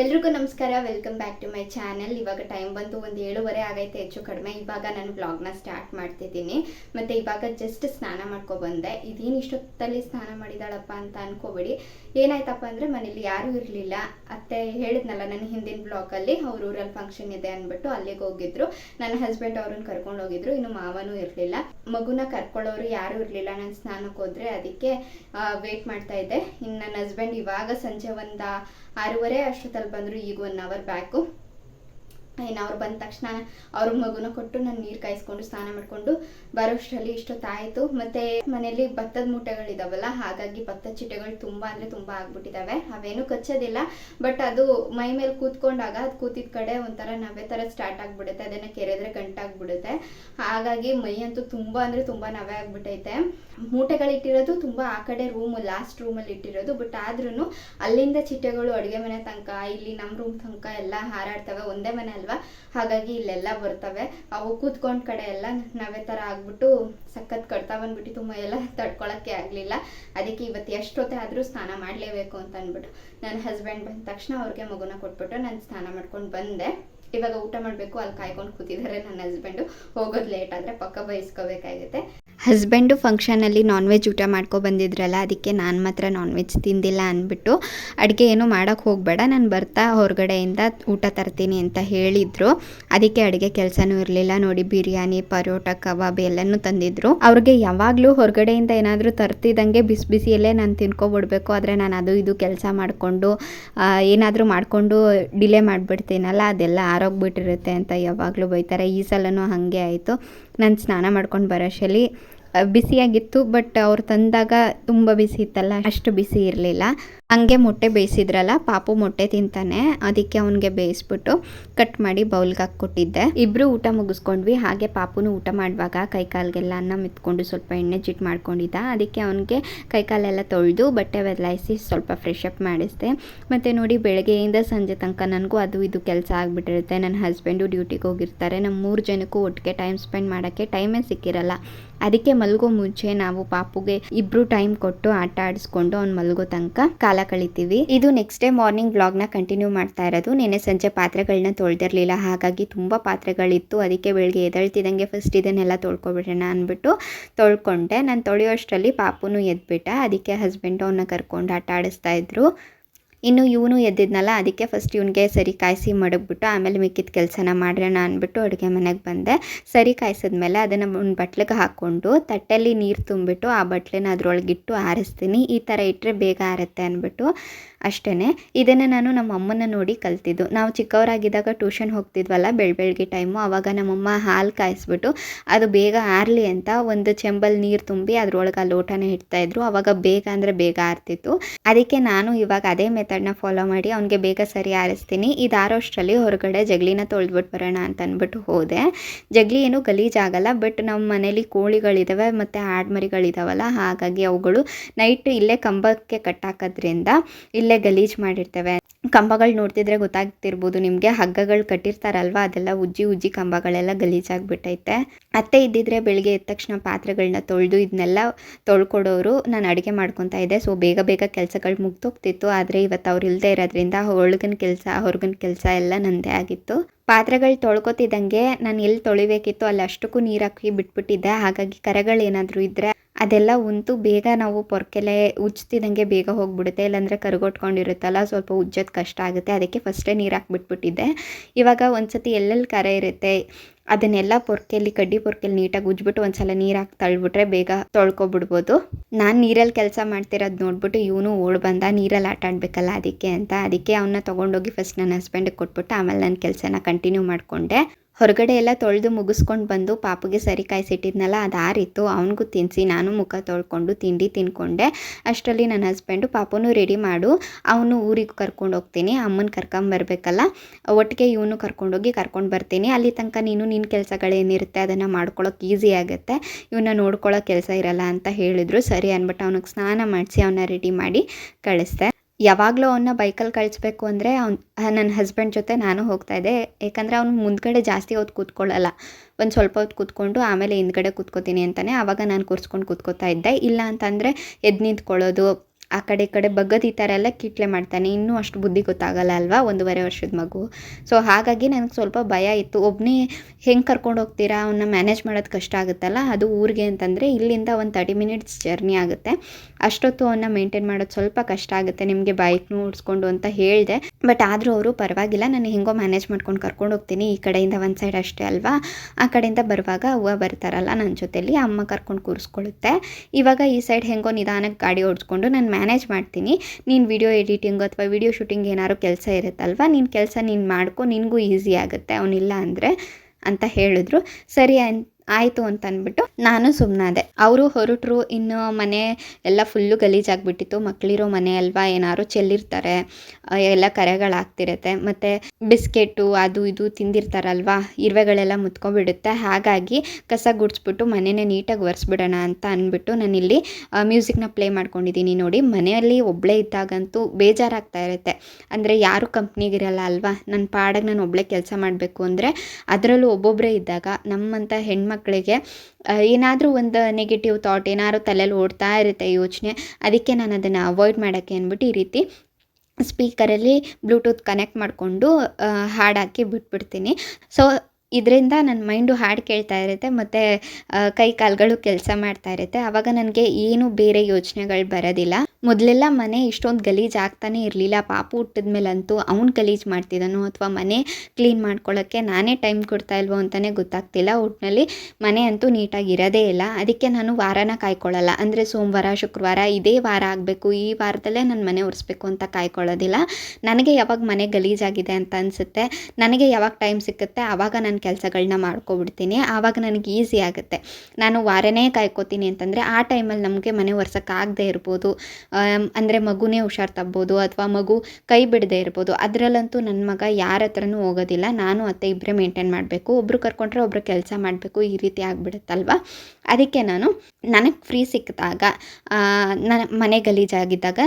ಎಲ್ರಿಗೂ ನಮಸ್ಕಾರ welcome back to my channel ಇವಾಗ ಟೈಮ್ ಬಂತು ಒಂದು ಏಳುವರೆ ಆಗೈತೆ, ಹೆಚ್ಚು ಕಡಿಮೆ. ಇವಾಗ ನಾನು ಬ್ಲಾಗ್ನ ಸ್ಟಾರ್ಟ್ ಮಾಡ್ತಿದ್ದೀನಿ. ಮತ್ತು ಇವಾಗ ಜಸ್ಟ್ ಸ್ನಾನ ಮಾಡ್ಕೊ ಬಂದೆ. ಇದೇನು ಇಷ್ಟೊತ್ತಲ್ಲಿ ಸ್ನಾನ ಮಾಡಿದಾಳಪ್ಪ ಅಂತ ಅನ್ಕೋಬೇಡಿ. ಏನಾಯ್ತಪ್ಪ ಅಂದರೆ ಮನೇಲಿ ಯಾರೂ ಇರಲಿಲ್ಲ. ಅತ್ತೆ ಹೇಳಿದ್ನಲ್ಲ ನನ್ನ ಹಿಂದಿನ ಬ್ಲಾಗಲ್ಲಿ ಅವ್ರ ಊರಲ್ಲಿ ಫಂಕ್ಷನ್ ಇದೆ ಅಂದ್ಬಿಟ್ಟು ಅಲ್ಲಿಗೆ ಹೋಗಿದ್ರು. ನನ್ನ ಹಸ್ಬೆಂಡ್ ಅವ್ರನ್ನ ಕರ್ಕೊಂಡು ಹೋಗಿದ್ರು. ಇನ್ನು ಮಾವನೂ ಇರಲಿಲ್ಲ. ಮಗುನ ಕರ್ಕೊಳ್ಳೋರು ಯಾರೂ ಇರಲಿಲ್ಲ ನಾನು ಸ್ನಾನಕ್ಕೆ ಹೋದರೆ. ಅದಕ್ಕೆ ವೇಟ್ ಮಾಡ್ತಾ ಇದ್ದೆ. ಇನ್ನು ನನ್ನ ಹಸ್ಬೆಂಡ್ ಇವಾಗ ಸಂಜೆ ಒಂದು ಆರೂವರೆ ಅಷ್ಟೊತ್ತಲ್ಲಿ ಬಂದರು ಈಗ ಒನ್ ಅವರ್ ಬ್ಯಾಕು ಇನ್ನು ಅವ್ರು ಬಂದ ತಕ್ಷಣ ಅವ್ರ ಮಗುನ ಕೊಟ್ಟು ನಾನು ನೀರು ಕಾಯಿಸ್ಕೊಂಡು ಸ್ನಾನ ಮಾಡಿಕೊಂಡು ಬರೋಷ್ಟರಲ್ಲಿ ಇಷ್ಟೊತ್ತಾಯಿತು. ಮತ್ತೆ ಮನೆಯಲ್ಲಿ ಭತ್ತದ ಮೂಟೆಗಳಿದಾವಲ್ಲ, ಹಾಗಾಗಿ ಭತ್ತದ ಚಿಟ್ಟೆಗಳು ತುಂಬ ಅಂದರೆ ತುಂಬ ಆಗ್ಬಿಟ್ಟಿದ್ದಾವೆ ಅವೇನು ಕಚ್ಚೋದಿಲ್ಲ, ಬಟ್ ಅದು ಮೈ ಮೇಲೆ ಕೂತ್ಕೊಂಡಾಗ ಅದು ಕೂತಿದ ಕಡೆ ಒಂಥರ ನವೆ ಥರ ಸ್ಟಾರ್ಟ್ ಆಗಿಬಿಡುತ್ತೆ. ಅದನ್ನು ಕೆರೆದ್ರೆ ಗಂಟಾಗ್ಬಿಡುತ್ತೆ. ಹಾಗಾಗಿ ಮೈ ಅಂತೂ ತುಂಬ ಅಂದರೆ ತುಂಬ ನವೆ ಆಗ್ಬಿಟ್ಟೈತೆ ಮೂಟೆಗಳಿಟ್ಟಿರೋದು ತುಂಬ ಆ ಕಡೆ ರೂಮು ಲಾಸ್ಟ್ ರೂಮಲ್ಲಿ ಇಟ್ಟಿರೋದು, ಬಟ್ ಆದ್ರೂ ಅಲ್ಲಿಂದ ಚಿಟ್ಟೆಗಳು ಅಡುಗೆ ಮನೆ ತನಕ, ಇಲ್ಲಿ ನಮ್ಮ ರೂಮ್ ತನಕ ಎಲ್ಲ ಹಾರಾಡ್ತವೆ. ಒಂದೇ ಮನೆ ಅಲ್ವಾ? ಹಾಗಾಗಿ ಇಲ್ಲೆಲ್ಲ ಬರ್ತವೆ. ಅವು ಕೂತ್ಕೊಂಡ್ ಕಡೆ ಎಲ್ಲ ನಾವೇ ಥರ ಆಗ್ಬಿಟ್ಟು ಸಖತ್ ಕಡ್ತಾ ಬಂದ್ಬಿಟ್ಟು ತುಂಬಾ ಎಲ್ಲ ತಡ್ಕೊಳಕ್ಕೆ ಆಗಲಿಲ್ಲ. ಅದಕ್ಕೆ ಇವತ್ತು ಎಷ್ಟೊತ್ತೆ ಆದರೂ ಸ್ನಾನ ಮಾಡಲೇಬೇಕು ಅಂತ ಅಂದ್ಬಿಟ್ಟು ನನ್ನ ಹಸ್ಬೆಂಡ್ ಬಂದ ತಕ್ಷಣ ಅವ್ರಿಗೆ ಮಗುನ ಕೊಟ್ಬಿಟ್ಟು ನಾನು ಸ್ನಾನ ಮಾಡ್ಕೊಂಡು ಬಂದೆ. ಇವಾಗ ಊಟ ಮಾಡಬೇಕು, ಅಲ್ಲಿ ಕಾಯ್ಕೊಂಡು ಕೂತಿದ್ದಾರೆ ನನ್ನ ಹಸ್ಬೆಂಡು ಹೋಗೋದು ಲೇಟ್ ಆದರೆ ಪಕ್ಕ ಬಯಸ್ಕೋಬೇಕಾಗುತ್ತೆ ಹಸ್ಬೆಂಡು ಫಂಕ್ಷನಲ್ಲಿ ನಾನ್ ವೆಜ್ ಊಟ ಮಾಡ್ಕೊ ಬಂದಿದ್ರಲ್ಲ, ಅದಕ್ಕೆ ನಾನು ಮಾತ್ರ ನಾನ್ ವೆಜ್ ತಿಂದಿಲ್ಲ ಅಂದ್ಬಿಟ್ಟು ಅಡುಗೆ ಏನು ಮಾಡೋಕ್ಕೆ ಹೋಗಬೇಡ, ನಾನು ಬರ್ತಾ ಹೊರಗಡೆಯಿಂದ ಊಟ ತರ್ತೀನಿ ಅಂತ ಹೇಳಿದರು. ಅದಕ್ಕೆ ಅಡುಗೆ ಕೆಲಸನೂ ಇರಲಿಲ್ಲ, ನೋಡಿ ಬಿರಿಯಾನಿ, ಪರೋಟ, ಕಬಾಬ್ ಎಲ್ಲನೂ ತಂದಿದ್ರು. ಅವ್ರಿಗೆ ಯಾವಾಗಲೂ ಹೊರಗಡೆಯಿಂದ ಏನಾದರೂ ತರ್ತಿದ್ದಂಗೆ ಬಿಸಿ ಬಿಸಿಯಲ್ಲೇ ನಾನು ತಿನ್ಕೊಬಿಡ್ಬೇಕು, ಆದರೆ ನಾನು ಅದು ಇದು ಕೆಲಸ ಮಾಡಿಕೊಂಡು ಏನಾದರೂ ಮಾಡಿಕೊಂಡು ಡಿಲೇ ಮಾಡಿಬಿಡ್ತೀನಲ್ಲ, ಅದೆಲ್ಲ ಆರೋಗ್ಬಿಟ್ಟಿರುತ್ತೆ ಅಂತ ಯಾವಾಗಲೂ ಬೈತಾರೆ. ಈ ಸಲನೂ ಹಾಗೆ ಆಯಿತು. ನಾನು ಸ್ನಾನ ಮಾಡ್ಕೊಂಡು ಬರೋಷ್ಟರಲ್ಲಿ ಬಿಸಿಯಾಗಿತ್ತು ಬಟ್ ಅವ್ರು ತಂದಾಗ ತುಂಬ ಬಿಸಿ ಇತ್ತಲ್ಲ, ಅಷ್ಟು ಬಿಸಿ ಇರಲಿಲ್ಲ. ಹಂಗೆ ಮೊಟ್ಟೆ ಬೇಯಿಸಿದ್ರಲ್ಲ, ಪಾಪು ಮೊಟ್ಟೆ ತಿಂತಾನೆ, ಅದಕ್ಕೆ ಅವನಿಗೆ ಬೇಯಿಸ್ಬಿಟ್ಟು ಕಟ್ ಮಾಡಿ ಬೌಲ್ಗೆ ಹಾಕ್ಕೊಟ್ಟಿದ್ದೆ. ಇಬ್ಬರು ಊಟ ಮುಗಿಸ್ಕೊಂಡ್ವಿ, ಹಾಗೆ ಪಾಪುನು ಊಟ ಮಾಡುವಾಗ ಕೈಕಾಲಿಗೆಲ್ಲ ಅನ್ನ ಮಿತ್ಕೊಂಡು ಸ್ವಲ್ಪ ಎಣ್ಣೆ ಜಿಟ್ ಮಾಡ್ಕೊಂಡಿದ್ದ. ಅದಕ್ಕೆ ಅವನಿಗೆ ಕೈಕಾಲೆಲ್ಲ ತೊಳೆದು ಬಟ್ಟೆ ಬದಲಾಯಿಸಿ ಸ್ವಲ್ಪ ಫ್ರೆಶ್ ಅಪ್ ಮಾಡಿಸಿದೆ. ಮತ್ತು ನೋಡಿ, ಬೆಳಗ್ಗೆಯಿಂದ ಸಂಜೆ ತನಕ ನನಗೂ ಅದು ಇದು ಕೆಲಸ ಆಗಿಬಿಟ್ಟಿರುತ್ತೆ. ನನ್ನ ಹಸ್ಬೆಂಡು ಡ್ಯೂಟಿಗೆ ಹೋಗಿರ್ತಾರೆ. ನಮ್ಮ ಮೂರು ಜನಕ್ಕೂ ಒಟ್ಟಿಗೆ ಟೈಮ್ ಸ್ಪೆಂಡ್ ಮಾಡೋಕ್ಕೆ ಟೈಮೇ ಸಿಕ್ಕಿರಲ್ಲ. ಅದಕ್ಕೆ ಮಲ್ಗೋ ಮುಂಚೆ ನಾವು ಪಾಪುಗೆ ಇಬ್ರು ಟೈಮ್ ಕೊಟ್ಟು ಆಟ ಆಡಿಸ್ಕೊಂಡು ಅವ್ನು ಮಲ್ಗೋ ತನಕ ಕಾಲ ಕಳಿತೀವಿ. ಇದು ನೆಕ್ಸ್ಟ್ ಡೇ ಮಾರ್ನಿಂಗ್ನ ಕಂಟಿನ್ಯೂ ಮಾಡ್ತಾ ಇರೋದು. ನಿನ್ನೆ ಸಂಜೆ ಪಾತ್ರೆಗಳನ್ನ ತೊಳೆದಿರಲಿಲ್ಲ. ಹಾಗಾಗಿ ತುಂಬ ಪಾತ್ರೆಗಳಿತ್ತು. ಅದಕ್ಕೆ ಬೆಳಗ್ಗೆ ಎದಳ್ತಿದಂಗೆ ಫಸ್ಟ್ ಇದನ್ನೆಲ್ಲ ತೊಳ್ಕೊಬಿಡೋಣ ಅಂದ್ಬಿಟ್ಟು ತೊಳ್ಕೊಂಡೆ. ನಾನು ತೊಳೆಯೋಷ್ಟರಲ್ಲಿ ಪಾಪುನು ಎದ್ಬಿಟ್ಟ. ಅದಕ್ಕೆ ಹಸ್ಬೆಂಡ್ ಅವನ್ನ ಕರ್ಕೊಂಡು ಆಟ ಆಡಿಸ್ತಾ ಇದ್ರು. ಇನ್ನು ಇವನು ಎದ್ದಿದ್ನಲ್ಲ, ಅದಕ್ಕೆ ಫಸ್ಟ್ ಇವನಿಗೆ ಸರಿ ಕಾಯಿಸಿ ಮಡಗ್ಬಿಟ್ಟು ಆಮೇಲೆ ಮಿಕ್ಕಿದ ಕೆಲಸನ ಮಾಡೋಣ ಅಂದ್ಬಿಟ್ಟು ಅಡುಗೆ ಮನೆಗೆ ಬಂದೆ. ಸರಿ ಕಾಯಿಸಿದ್ಮೇಲೆ ಅದನ್ನು ಒಂದು ಬಟ್ಲಿಗೆ ಹಾಕ್ಕೊಂಡು ತಟ್ಟೆಯಲ್ಲಿ ನೀರು ತುಂಬಿಟ್ಟು ಆ ಬಟ್ಲನ್ನ ಅದರೊಳಗಿಟ್ಟು ಆರಿಸ್ತೀನಿ. ಈ ಥರ ಇಟ್ಟರೆ ಬೇಗ ಆರುತ್ತೆ ಅಂದ್ಬಿಟ್ಟು ಅಷ್ಟೇ ಇದನ್ನು ನಾನು ನಮ್ಮ ಅಮ್ಮನ ನೋಡಿ ಕಲ್ತಿದ್ದು. ನಾವು ಚಿಕ್ಕವರಾಗಿದ್ದಾಗ ಟ್ಯೂಷನ್ ಹೋಗ್ತಿದ್ವಲ್ಲ, ಬೆಳ ಬೆಳಗ್ಗೆ ಟೈಮು ಆವಾಗ ನಮ್ಮಮ್ಮ ಹಾಲು ಕಾಯಿಸ್ಬಿಟ್ಟು, ಅದು ಬೇಗ ಆರಲಿ ಅಂತ ಒಂದು ಚೆಂಬಲ್ ನೀರು ತುಂಬಿ ಅದರೊಳಗೆ ಆ ಲೋಟನ ಇಡ್ತಾಯಿದ್ರು ಆವಾಗ ಬೇಗ ಅಂದರೆ ಬೇಗ ಆರ್ತಿತ್ತು. ಅದಕ್ಕೆ ನಾನು ಇವಾಗ ಅದೇ ಮೆಥಡ್ನ ಫಾಲೋ ಮಾಡಿ ಅವನಿಗೆ ಬೇಗ ಸರಿ ಆರಿಸ್ತೀನಿ. ಇದಾರೋಷ್ಟರಲ್ಲಿ ಹೊರಗಡೆ ಜಗ್ಲಿನ ತೊಳೆದ್ಬಿಟ್ಟು ಬರೋಣ ಅಂತ ಅಂದ್ಬಿಟ್ಟು ಹೋದೆ. ಜಗ್ಲಿ ಏನು ಗಲೀಜಾಗಲ್ಲ ಬಟ್ ನಮ್ಮ ಮನೇಲಿ ಕೋಳಿಗಳಿದ್ದಾವೆ ಮತ್ತು ಆಡ್ಮರಿಗಳಿದ್ದಾವಲ್ಲ ಹಾಗಾಗಿ ಅವುಗಳು ನೈಟ್ ಇಲ್ಲೇ ಕಂಬಕ್ಕೆ ಕಟ್ಟಾಕೋದ್ರಿಂದ ಇಲ್ಲೇ ಗಲೀಜು ಮಾಡಿರ್ತವೆ. ಕಂಬಗಳು ನೋಡ್ತಿದ್ರೆ ಗೊತ್ತಾಗ್ತಿರ್ಬೋದು ನಿಮಗೆ. ಹಗ್ಗಗಳು ಕಟ್ಟಿರ್ತಾರಲ್ವ? ಅದೆಲ್ಲ ಉಜ್ಜಿ ಉಜ್ಜಿ ಕಂಬಗಳೆಲ್ಲ ಗಲೀಜಾಗ್ಬಿಟ್ಟೈತೆ. ಅತ್ತೆ ಇದ್ದಿದ್ರೆ ಬೆಳಿಗ್ಗೆ ಎದ್ದ ತಕ್ಷಣ ಪಾತ್ರೆಗಳನ್ನ ತೊಳೆದು ಇದನ್ನೆಲ್ಲ ತೊಳ್ಕೊಡೋರು ನಾನು ಅಡುಗೆ ಮಾಡ್ಕೊತಾ ಇದ್ದೆ. ಸೊ ಬೇಗ ಬೇಗ ಕೆಲಸಗಳು ಮುಗ್ದೋಗ್ತಿತ್ತು. ಆದರೆ ಇವತ್ತು ಅವ್ರು ಇಲ್ಲದೆ ಇರೋದ್ರಿಂದ ಒಳಗಿನ ಕೆಲಸ, ಹೊರಗಿನ ಕೆಲಸ ಎಲ್ಲ ನಂದೇ ಆಗಿತ್ತು. ಪಾತ್ರೆಗಳು ತೊಳ್ಕೊತಿದ್ದಂಗೆ ನಾನು ಎಲ್ಲಿ ತೊಳಿಬೇಕಿತ್ತು ಅಲ್ಲಿ ಅಷ್ಟಕ್ಕೂ ನೀರು ಹಾಕಿ ಬಿಟ್ಬಿಟ್ಟಿದ್ದೆ. ಹಾಗಾಗಿ ಕರೆಗಳು ಏನಾದರೂ ಇದ್ದರೆ ಅದೆಲ್ಲ ಉಂತು, ಬೇಗ ನಾವು ಪೊರ್ಕೆಲೆ ಉಜ್ತಿದಂಗೆ ಬೇಗ ಹೋಗ್ಬಿಡುತ್ತೆ. ಇಲ್ಲಾಂದರೆ ಕರ್ಗೊಟ್ಕೊಂಡಿರುತ್ತಲ್ಲ, ಸ್ವಲ್ಪ ಉಜ್ಜೋದು ಕಷ್ಟ ಆಗುತ್ತೆ. ಅದಕ್ಕೆ ಫಸ್ಟೇ ನೀರು ಹಾಕ್ಬಿಟ್ಬಿಟ್ಟಿದ್ದೆ ಇವಾಗ ಒಂದ್ಸತಿ ಎಲ್ಲೆಲ್ಲಿ ಕರೆ ಇರುತ್ತೆ, ಅದನ್ನೆಲ್ಲ ಪೊರ್ಕೆಲಿ, ಕಡ್ಡಿ ಪೊರ್ಕೆಲಿ ನೀಟಾಗಿ ಉಜ್ಬಿಟ್ಟು ಒಂದ್ಸಲ ನೀರು ಹಾಕಿ ತಳ್ಬಿಟ್ರೆ ಬೇಗ ತೊಳ್ಕೊಬಿಡ್ಬೋದು. ನಾನು ನೀರಲ್ಲಿ ಕೆಲಸ ಮಾಡ್ತಿರೋದು ನೋಡ್ಬಿಟ್ಟು ಇವನು ಓಡ್ ಬಂದ, ನೀರಲ್ಲಿ ಆಟ ಆಡಬೇಕಲ್ಲ ಅದಕ್ಕೆ ಅಂತ. ಅದಕ್ಕೆ ಅವನ್ನ ತೊಗೊಂಡೋಗಿ ಫಸ್ಟ್ ನನ್ನ ಹಸ್ಬೆಂಡಿಗೆ ಕೊಟ್ಬಿಟ್ಟು ಆಮೇಲೆ ನನ್ನ ಕೆಲಸನ ಕಂಟಿನ್ಯೂ ಮಾಡಿಕೊಂಡೆ. ಹೊರಗಡೆ ಎಲ್ಲ ತೊಳೆದು ಮುಗಿಸ್ಕೊಂಡು ಬಂದು ಪಾಪಿಗೆ ಸರಿ ಕಾಯಿಸಿಟ್ಟಿದ್ನಲ್ಲ, ಅದು ಆರಿತ್ತು. ಅವನಿಗೂ ತಿನ್ನಿಸಿ ನಾನು ಮುಖ ತೊಳ್ಕೊಂಡು ತಿಂಡಿ ತಿನ್ಕೊಂಡೆ. ಅಷ್ಟರಲ್ಲಿ ನನ್ನ ಹಸ್ಬೆಂಡು ಪಾಪನು ರೆಡಿ ಮಾಡು, ಅವನು ಊರಿಗೆ ಕರ್ಕೊಂಡು ಹೋಗ್ತೀನಿ, ಅಮ್ಮನ ಕರ್ಕೊಂಬರ್ಬೇಕಲ್ಲ ಒಟ್ಟಿಗೆ ಇವನು ಕರ್ಕೊಂಡೋಗಿ ಕರ್ಕೊಂಡು ಬರ್ತೀನಿ. ಅಲ್ಲಿ ತನಕ ನೀನು ನಿನ್ನ ಕೆಲಸಗಳೇನಿರುತ್ತೆ ಅದನ್ನು ಮಾಡ್ಕೊಳ್ಳೋಕೆ ಈಸಿ ಆಗುತ್ತೆ. ಇವನ್ನ ನೋಡ್ಕೊಳ್ಳೋ ಕೆಲಸ ಇರಲ್ಲ ಅಂತ ಹೇಳಿದರು. ಸರಿ ಅಂದ್ಬಿಟ್ಟು ಅವನಿಗೆ ಸ್ನಾನ ಮಾಡಿಸಿ ಅವನ್ನ ರೆಡಿ ಮಾಡಿ ಕಳಿಸ್ದೆ. ಯಾವಾಗಲೂ ಅವನ್ನ ಬೈಕಲ್ಲಿ ಕಳಿಸ್ಬೇಕು ಅಂದರೆ ಅವ್ನು ನನ್ನ ಹಸ್ಬೆಂಡ್ ಜೊತೆ ನಾನು ಹೋಗ್ತಾ ಇದ್ದೆ. ಏಕೆಂದರೆ ಅವ್ನು ಮುಂದ್ಗಡೆ ಜಾಸ್ತಿ ಹೊತ್ತು ಕೂತ್ಕೊಳ್ಳಲ್ಲ. ಒಂದು ಸ್ವಲ್ಪ ಹೊತ್ತು ಕೂತ್ಕೊಂಡು ಆಮೇಲೆ ಹಿಂದ್ಗಡೆ ಕೂತ್ಕೋತೀನಿ ಅಂತಾನೆ ಆವಾಗ ನಾನು ಕೂರಿಸ್ಕೊಂಡು ಕೂತ್ಕೋತಾ ಇದ್ದೆ. ಇಲ್ಲ ಅಂತಂದರೆ ಎದ್ದು ನಿಂತ್ಕೊಳ್ಳೋದು, ಆ ಕಡೆ ಈ ಕಡೆ ಬಗ್ಗದ ಈ ಥರ ಎಲ್ಲ ಕಿಟ್ಲೆ ಮಾಡ್ತಾನೆ. ಇನ್ನೂ ಅಷ್ಟು ಬುದ್ಧಿ ಗೊತ್ತಾಗಲ್ಲ ಅಲ್ವಾ, ಒಂದೂವರೆ ವರ್ಷದ ಮಗು. ಸೊ ಹಾಗಾಗಿ ನನಗೆ ಸ್ವಲ್ಪ ಭಯ ಇತ್ತು. ಒಬ್ಬನೇ ಹೆಂಗೆ ಕರ್ಕೊಂಡು ಹೋಗ್ತೀರಾ? ಅವನ್ನ ಮ್ಯಾನೇಜ್ ಮಾಡೋದು ಕಷ್ಟ ಆಗುತ್ತಲ್ಲ, ಅದು ಊರಿಗೆ ಅಂತಂದರೆ ಇಲ್ಲಿಂದ ಒಂದು ತರ್ಟಿ ಮಿನಿಟ್ಸ್ ಜರ್ನಿ ಆಗುತ್ತೆ. ಅಷ್ಟೊತ್ತು ಅವನ್ನ ಮೇಂಟೈನ್ ಮಾಡೋದು ಸ್ವಲ್ಪ ಕಷ್ಟ ಆಗುತ್ತೆ. ನಿಮಗೆ ಬೈಕ್ನೂ ಓಡಿಸ್ಕೊಂಡು ಅಂತ ಹೇಳಿದೆ. ಬಟ್ ಆದರೂ ಅವರು ಪರವಾಗಿಲ್ಲ, ನಾನು ಹೆಂಗೋ ಮ್ಯಾನೇಜ್ ಮಾಡ್ಕೊಂಡು ಕರ್ಕೊಂಡು ಹೋಗ್ತೀನಿ. ಈ ಕಡೆಯಿಂದ ಒಂದು ಸೈಡ್ ಅಷ್ಟೇ ಅಲ್ವಾ? ಆ ಕಡೆಯಿಂದ ಬರುವಾಗ ಅವ್ವ ಬರ್ತಾರಲ್ಲ ನನ್ನ ಜೊತೆಲಿ ಅಮ್ಮ ಕರ್ಕೊಂಡು ಕೂರಿಸ್ಕೊಳ್ಳುತ್ತೆ. ಇವಾಗ ಈ ಸೈಡ್ ಹೆಂಗೋ ನಿಧಾನಕ್ಕೆ ಗಾಡಿ ಓಡಿಸ್ಕೊಂಡು ನಾನು ಮ್ಯಾನೇಜ್ ಮಾಡ್ತೀನಿ. ನೀನು ವಿಡಿಯೋ ಎಡಿಟಿಂಗ್ ಅಥವಾ ವಿಡಿಯೋ ಶೂಟಿಂಗ್ ಏನಾದ್ರು ಕೆಲಸ ಇರುತ್ತಲ್ವ? ನಿನ್ನ ಕೆಲಸ ನೀನು ಮಾಡ್ಕೊ, ನಿನಗೂ ಈಸಿ ಆಗುತ್ತೆ. ಅವನಿಲ್ಲ ಅಂದರೆ ಅಂತ ಹೇಳಿದ್ರು. ಸರಿ ಅನ್ ಆಯಿತು ಅಂತ ಅಂದ್ಬಿಟ್ಟು ನಾನು ಸುಮ್ಮನಾದೆ ಅವರು ಹೊರಟರು, ಇನ್ನು ಮನೆ ಎಲ್ಲ ಫುಲ್ಲು ಗಲೀಜಾಗ್ಬಿಟ್ಟಿತ್ತು. ಮಕ್ಕಳಿರೋ ಮನೆ ಅಲ್ವಾ ಏನಾದ್ರು ಚೆಲ್ಲಿರ್ತಾರೆ, ಎಲ್ಲ ಕರೆಗಳಾಗ್ತಿರತ್ತೆ. ಮತ್ತು ಬಿಸ್ಕೆಟು, ಅದು ಇದು ತಿಂದಿರ್ತಾರಲ್ವಾ, ಇರುವೆಗಳೆಲ್ಲ ಮುತ್ಕೊಂಡ್ಬಿಡುತ್ತೆ. ಹಾಗಾಗಿ ಕಸ ಗುಡಿಸ್ಬಿಟ್ಟು ಮನೆನೇ ನೀಟಾಗಿ ಒರೆಸ್ಬಿಡೋಣ ಅಂತ ಅಂದ್ಬಿಟ್ಟು ನಾನಿಲ್ಲಿ ಮ್ಯೂಸಿಕ್ನ ಪ್ಲೇ ಮಾಡ್ಕೊಂಡಿದ್ದೀನಿ ನೋಡಿ. ಮನೆಯಲ್ಲಿ ಒಬ್ಬಳೇ ಇದ್ದಾಗಂತೂ ಬೇಜಾರಾಗ್ತಾ ಇರುತ್ತೆ. ಅಂದರೆ ಯಾರು ಕಂಪ್ನಿಗಿರಲ್ಲ ಅಲ್ವಾ ನನ್ನ ಪಾಡಾಗಿ ನಾನು ಒಬ್ಬಳೇ ಕೆಲಸ ಮಾಡಬೇಕು ಅಂದರೆ, ಅದರಲ್ಲೂ ಒಬ್ಬೊಬ್ಬರೇ ಇದ್ದಾಗ ನಮ್ಮಂಥ ಹೆಣ್ಮಕ್ಳಿಗೆ ಏನಾದರೂ ಒಂದು ನೆಗೆಟಿವ್ ಥಾಟ್ ಏನಾದ್ರು ತಲೆಯಲ್ಲಿ ಓಡ್ತಾ ಇರುತ್ತೆ ಯೋಚನೆ, ಅದಕ್ಕೆ ನಾನು ಅದನ್ನು ಅವಾಯ್ಡ್ ಮಾಡೋಕ್ಕೆ ಅಂದ್ಬಿಟ್ಟು ಈ ರೀತಿ ಸ್ಪೀಕರಲ್ಲಿ ಬ್ಲೂಟೂತ್ ಕನೆಕ್ಟ್ ಮಾಡಿಕೊಂಡು ಹಾಡಾಕಿ ಬಿಟ್ಬಿಡ್ತೀನಿ. ಸೊ ಇದರಿಂದ ನನ್ನ ಮೈಂಡು ಹಾಡು ಕೇಳ್ತಾ ಇರುತ್ತೆ, ಮತ್ತು ಕೈ ಕಾಲುಗಳು ಕೆಲಸ ಮಾಡ್ತಾ ಇರುತ್ತೆ. ಆವಾಗ ನನಗೆ ಏನು ಬೇರೆ ಯೋಚನೆಗಳು ಬರೋದಿಲ್ಲ. ಮೊದಲೆಲ್ಲ ಮನೆ ಇಷ್ಟೊಂದು ಗಲೀಜು ಆಗ್ತಾನೆ ಇರಲಿಲ್ಲ. ಪಾಪು ಹುಟ್ಟಿದ ಮೇಲಂತೂ ಅವ್ನು ಗಲೀಜು ಮಾಡ್ತಿದ್ದಾನೋ, ಅಥವಾ ಮನೆ ಕ್ಲೀನ್ ಮಾಡ್ಕೊಳ್ಳೋಕ್ಕೆ ನಾನೇ ಟೈಮ್ ಕೊಡ್ತಾ ಇಲ್ವೋ ಅಂತಲೇ ಗೊತ್ತಾಗ್ತಿಲ್ಲ. ಒಟ್ಟಿನಲ್ಲಿ ಮನೆ ಅಂತೂ ನೀಟಾಗಿ ಇರೋದೇ ಇಲ್ಲ. ಅದಕ್ಕೆ ನಾನು ವಾರನ ಕಾಯ್ಕೊಳ್ಳಲ್ಲ ಅಂದರೆ ಸೋಮವಾರ, ಶುಕ್ರವಾರ ಇದೇ ವಾರ ಆಗಬೇಕು. ಈ ವಾರದಲ್ಲೇ ನಾನು ಮನೆ ಒರೆಸ್ಬೇಕು ಅಂತ ಕಾಯ್ಕೊಳ್ಳೋದಿಲ್ಲ ನನಗೆ ಯಾವಾಗ ಮನೆ ಗಲೀಜಾಗಿದೆ ಅಂತ ಅನಿಸುತ್ತೆ. ನನಗೆ ಯಾವಾಗ ಟೈಮ್ ಸಿಕ್ಕುತ್ತೆ ಆವಾಗ ನಾನು ಕೆಲಸಗಳನ್ನ ಮಾಡ್ಕೊಬಿಡ್ತೀನಿ. ಆವಾಗ ನನಗೆ ಈಸಿ ಆಗುತ್ತೆ. ನಾನು ವಾರನೇ ಕಾಯ್ಕೋತೀನಿ ಅಂತಂದರೆ ಆ ಟೈಮಲ್ಲಿ ನಮಗೆ ಮನೆ ಒರ್ಸೋಕ್ಕಾಗದೇ ಇರ್ಬೋದು. ಅಂದರೆ ಮಗುನೇ ಹುಷಾರು ತಗ್ಬೋದು ಅಥವಾ ಮಗು ಕೈ ಬಿಡದೆ ಇರ್ಬೋದು. ಅದರಲ್ಲಂತೂ ನನ್ನ ಮಗ ಯಾರ ಹತ್ರನೂ ಹೋಗೋದಿಲ್ಲ. ನಾನು ಅತ್ತೆ ಇಬ್ಬರೇ ಮೇಂಟೈನ್ ಮಾಡಬೇಕು. ಒಬ್ಬರು ಕರ್ಕೊಂಡ್ರೆ ಒಬ್ಬರು ಕೆಲಸ ಮಾಡಬೇಕು. ಈ ರೀತಿ ಆಗಿಬಿಡುತ್ತಲ್ವ? ಅದಕ್ಕೆ ನಾನು ನನಗೆ ಫ್ರೀ ಸಿಕ್ಕಿದಾಗ ನನ್ನ ಮನೆ ಗಲೀಜಾಗಿದ್ದಾಗ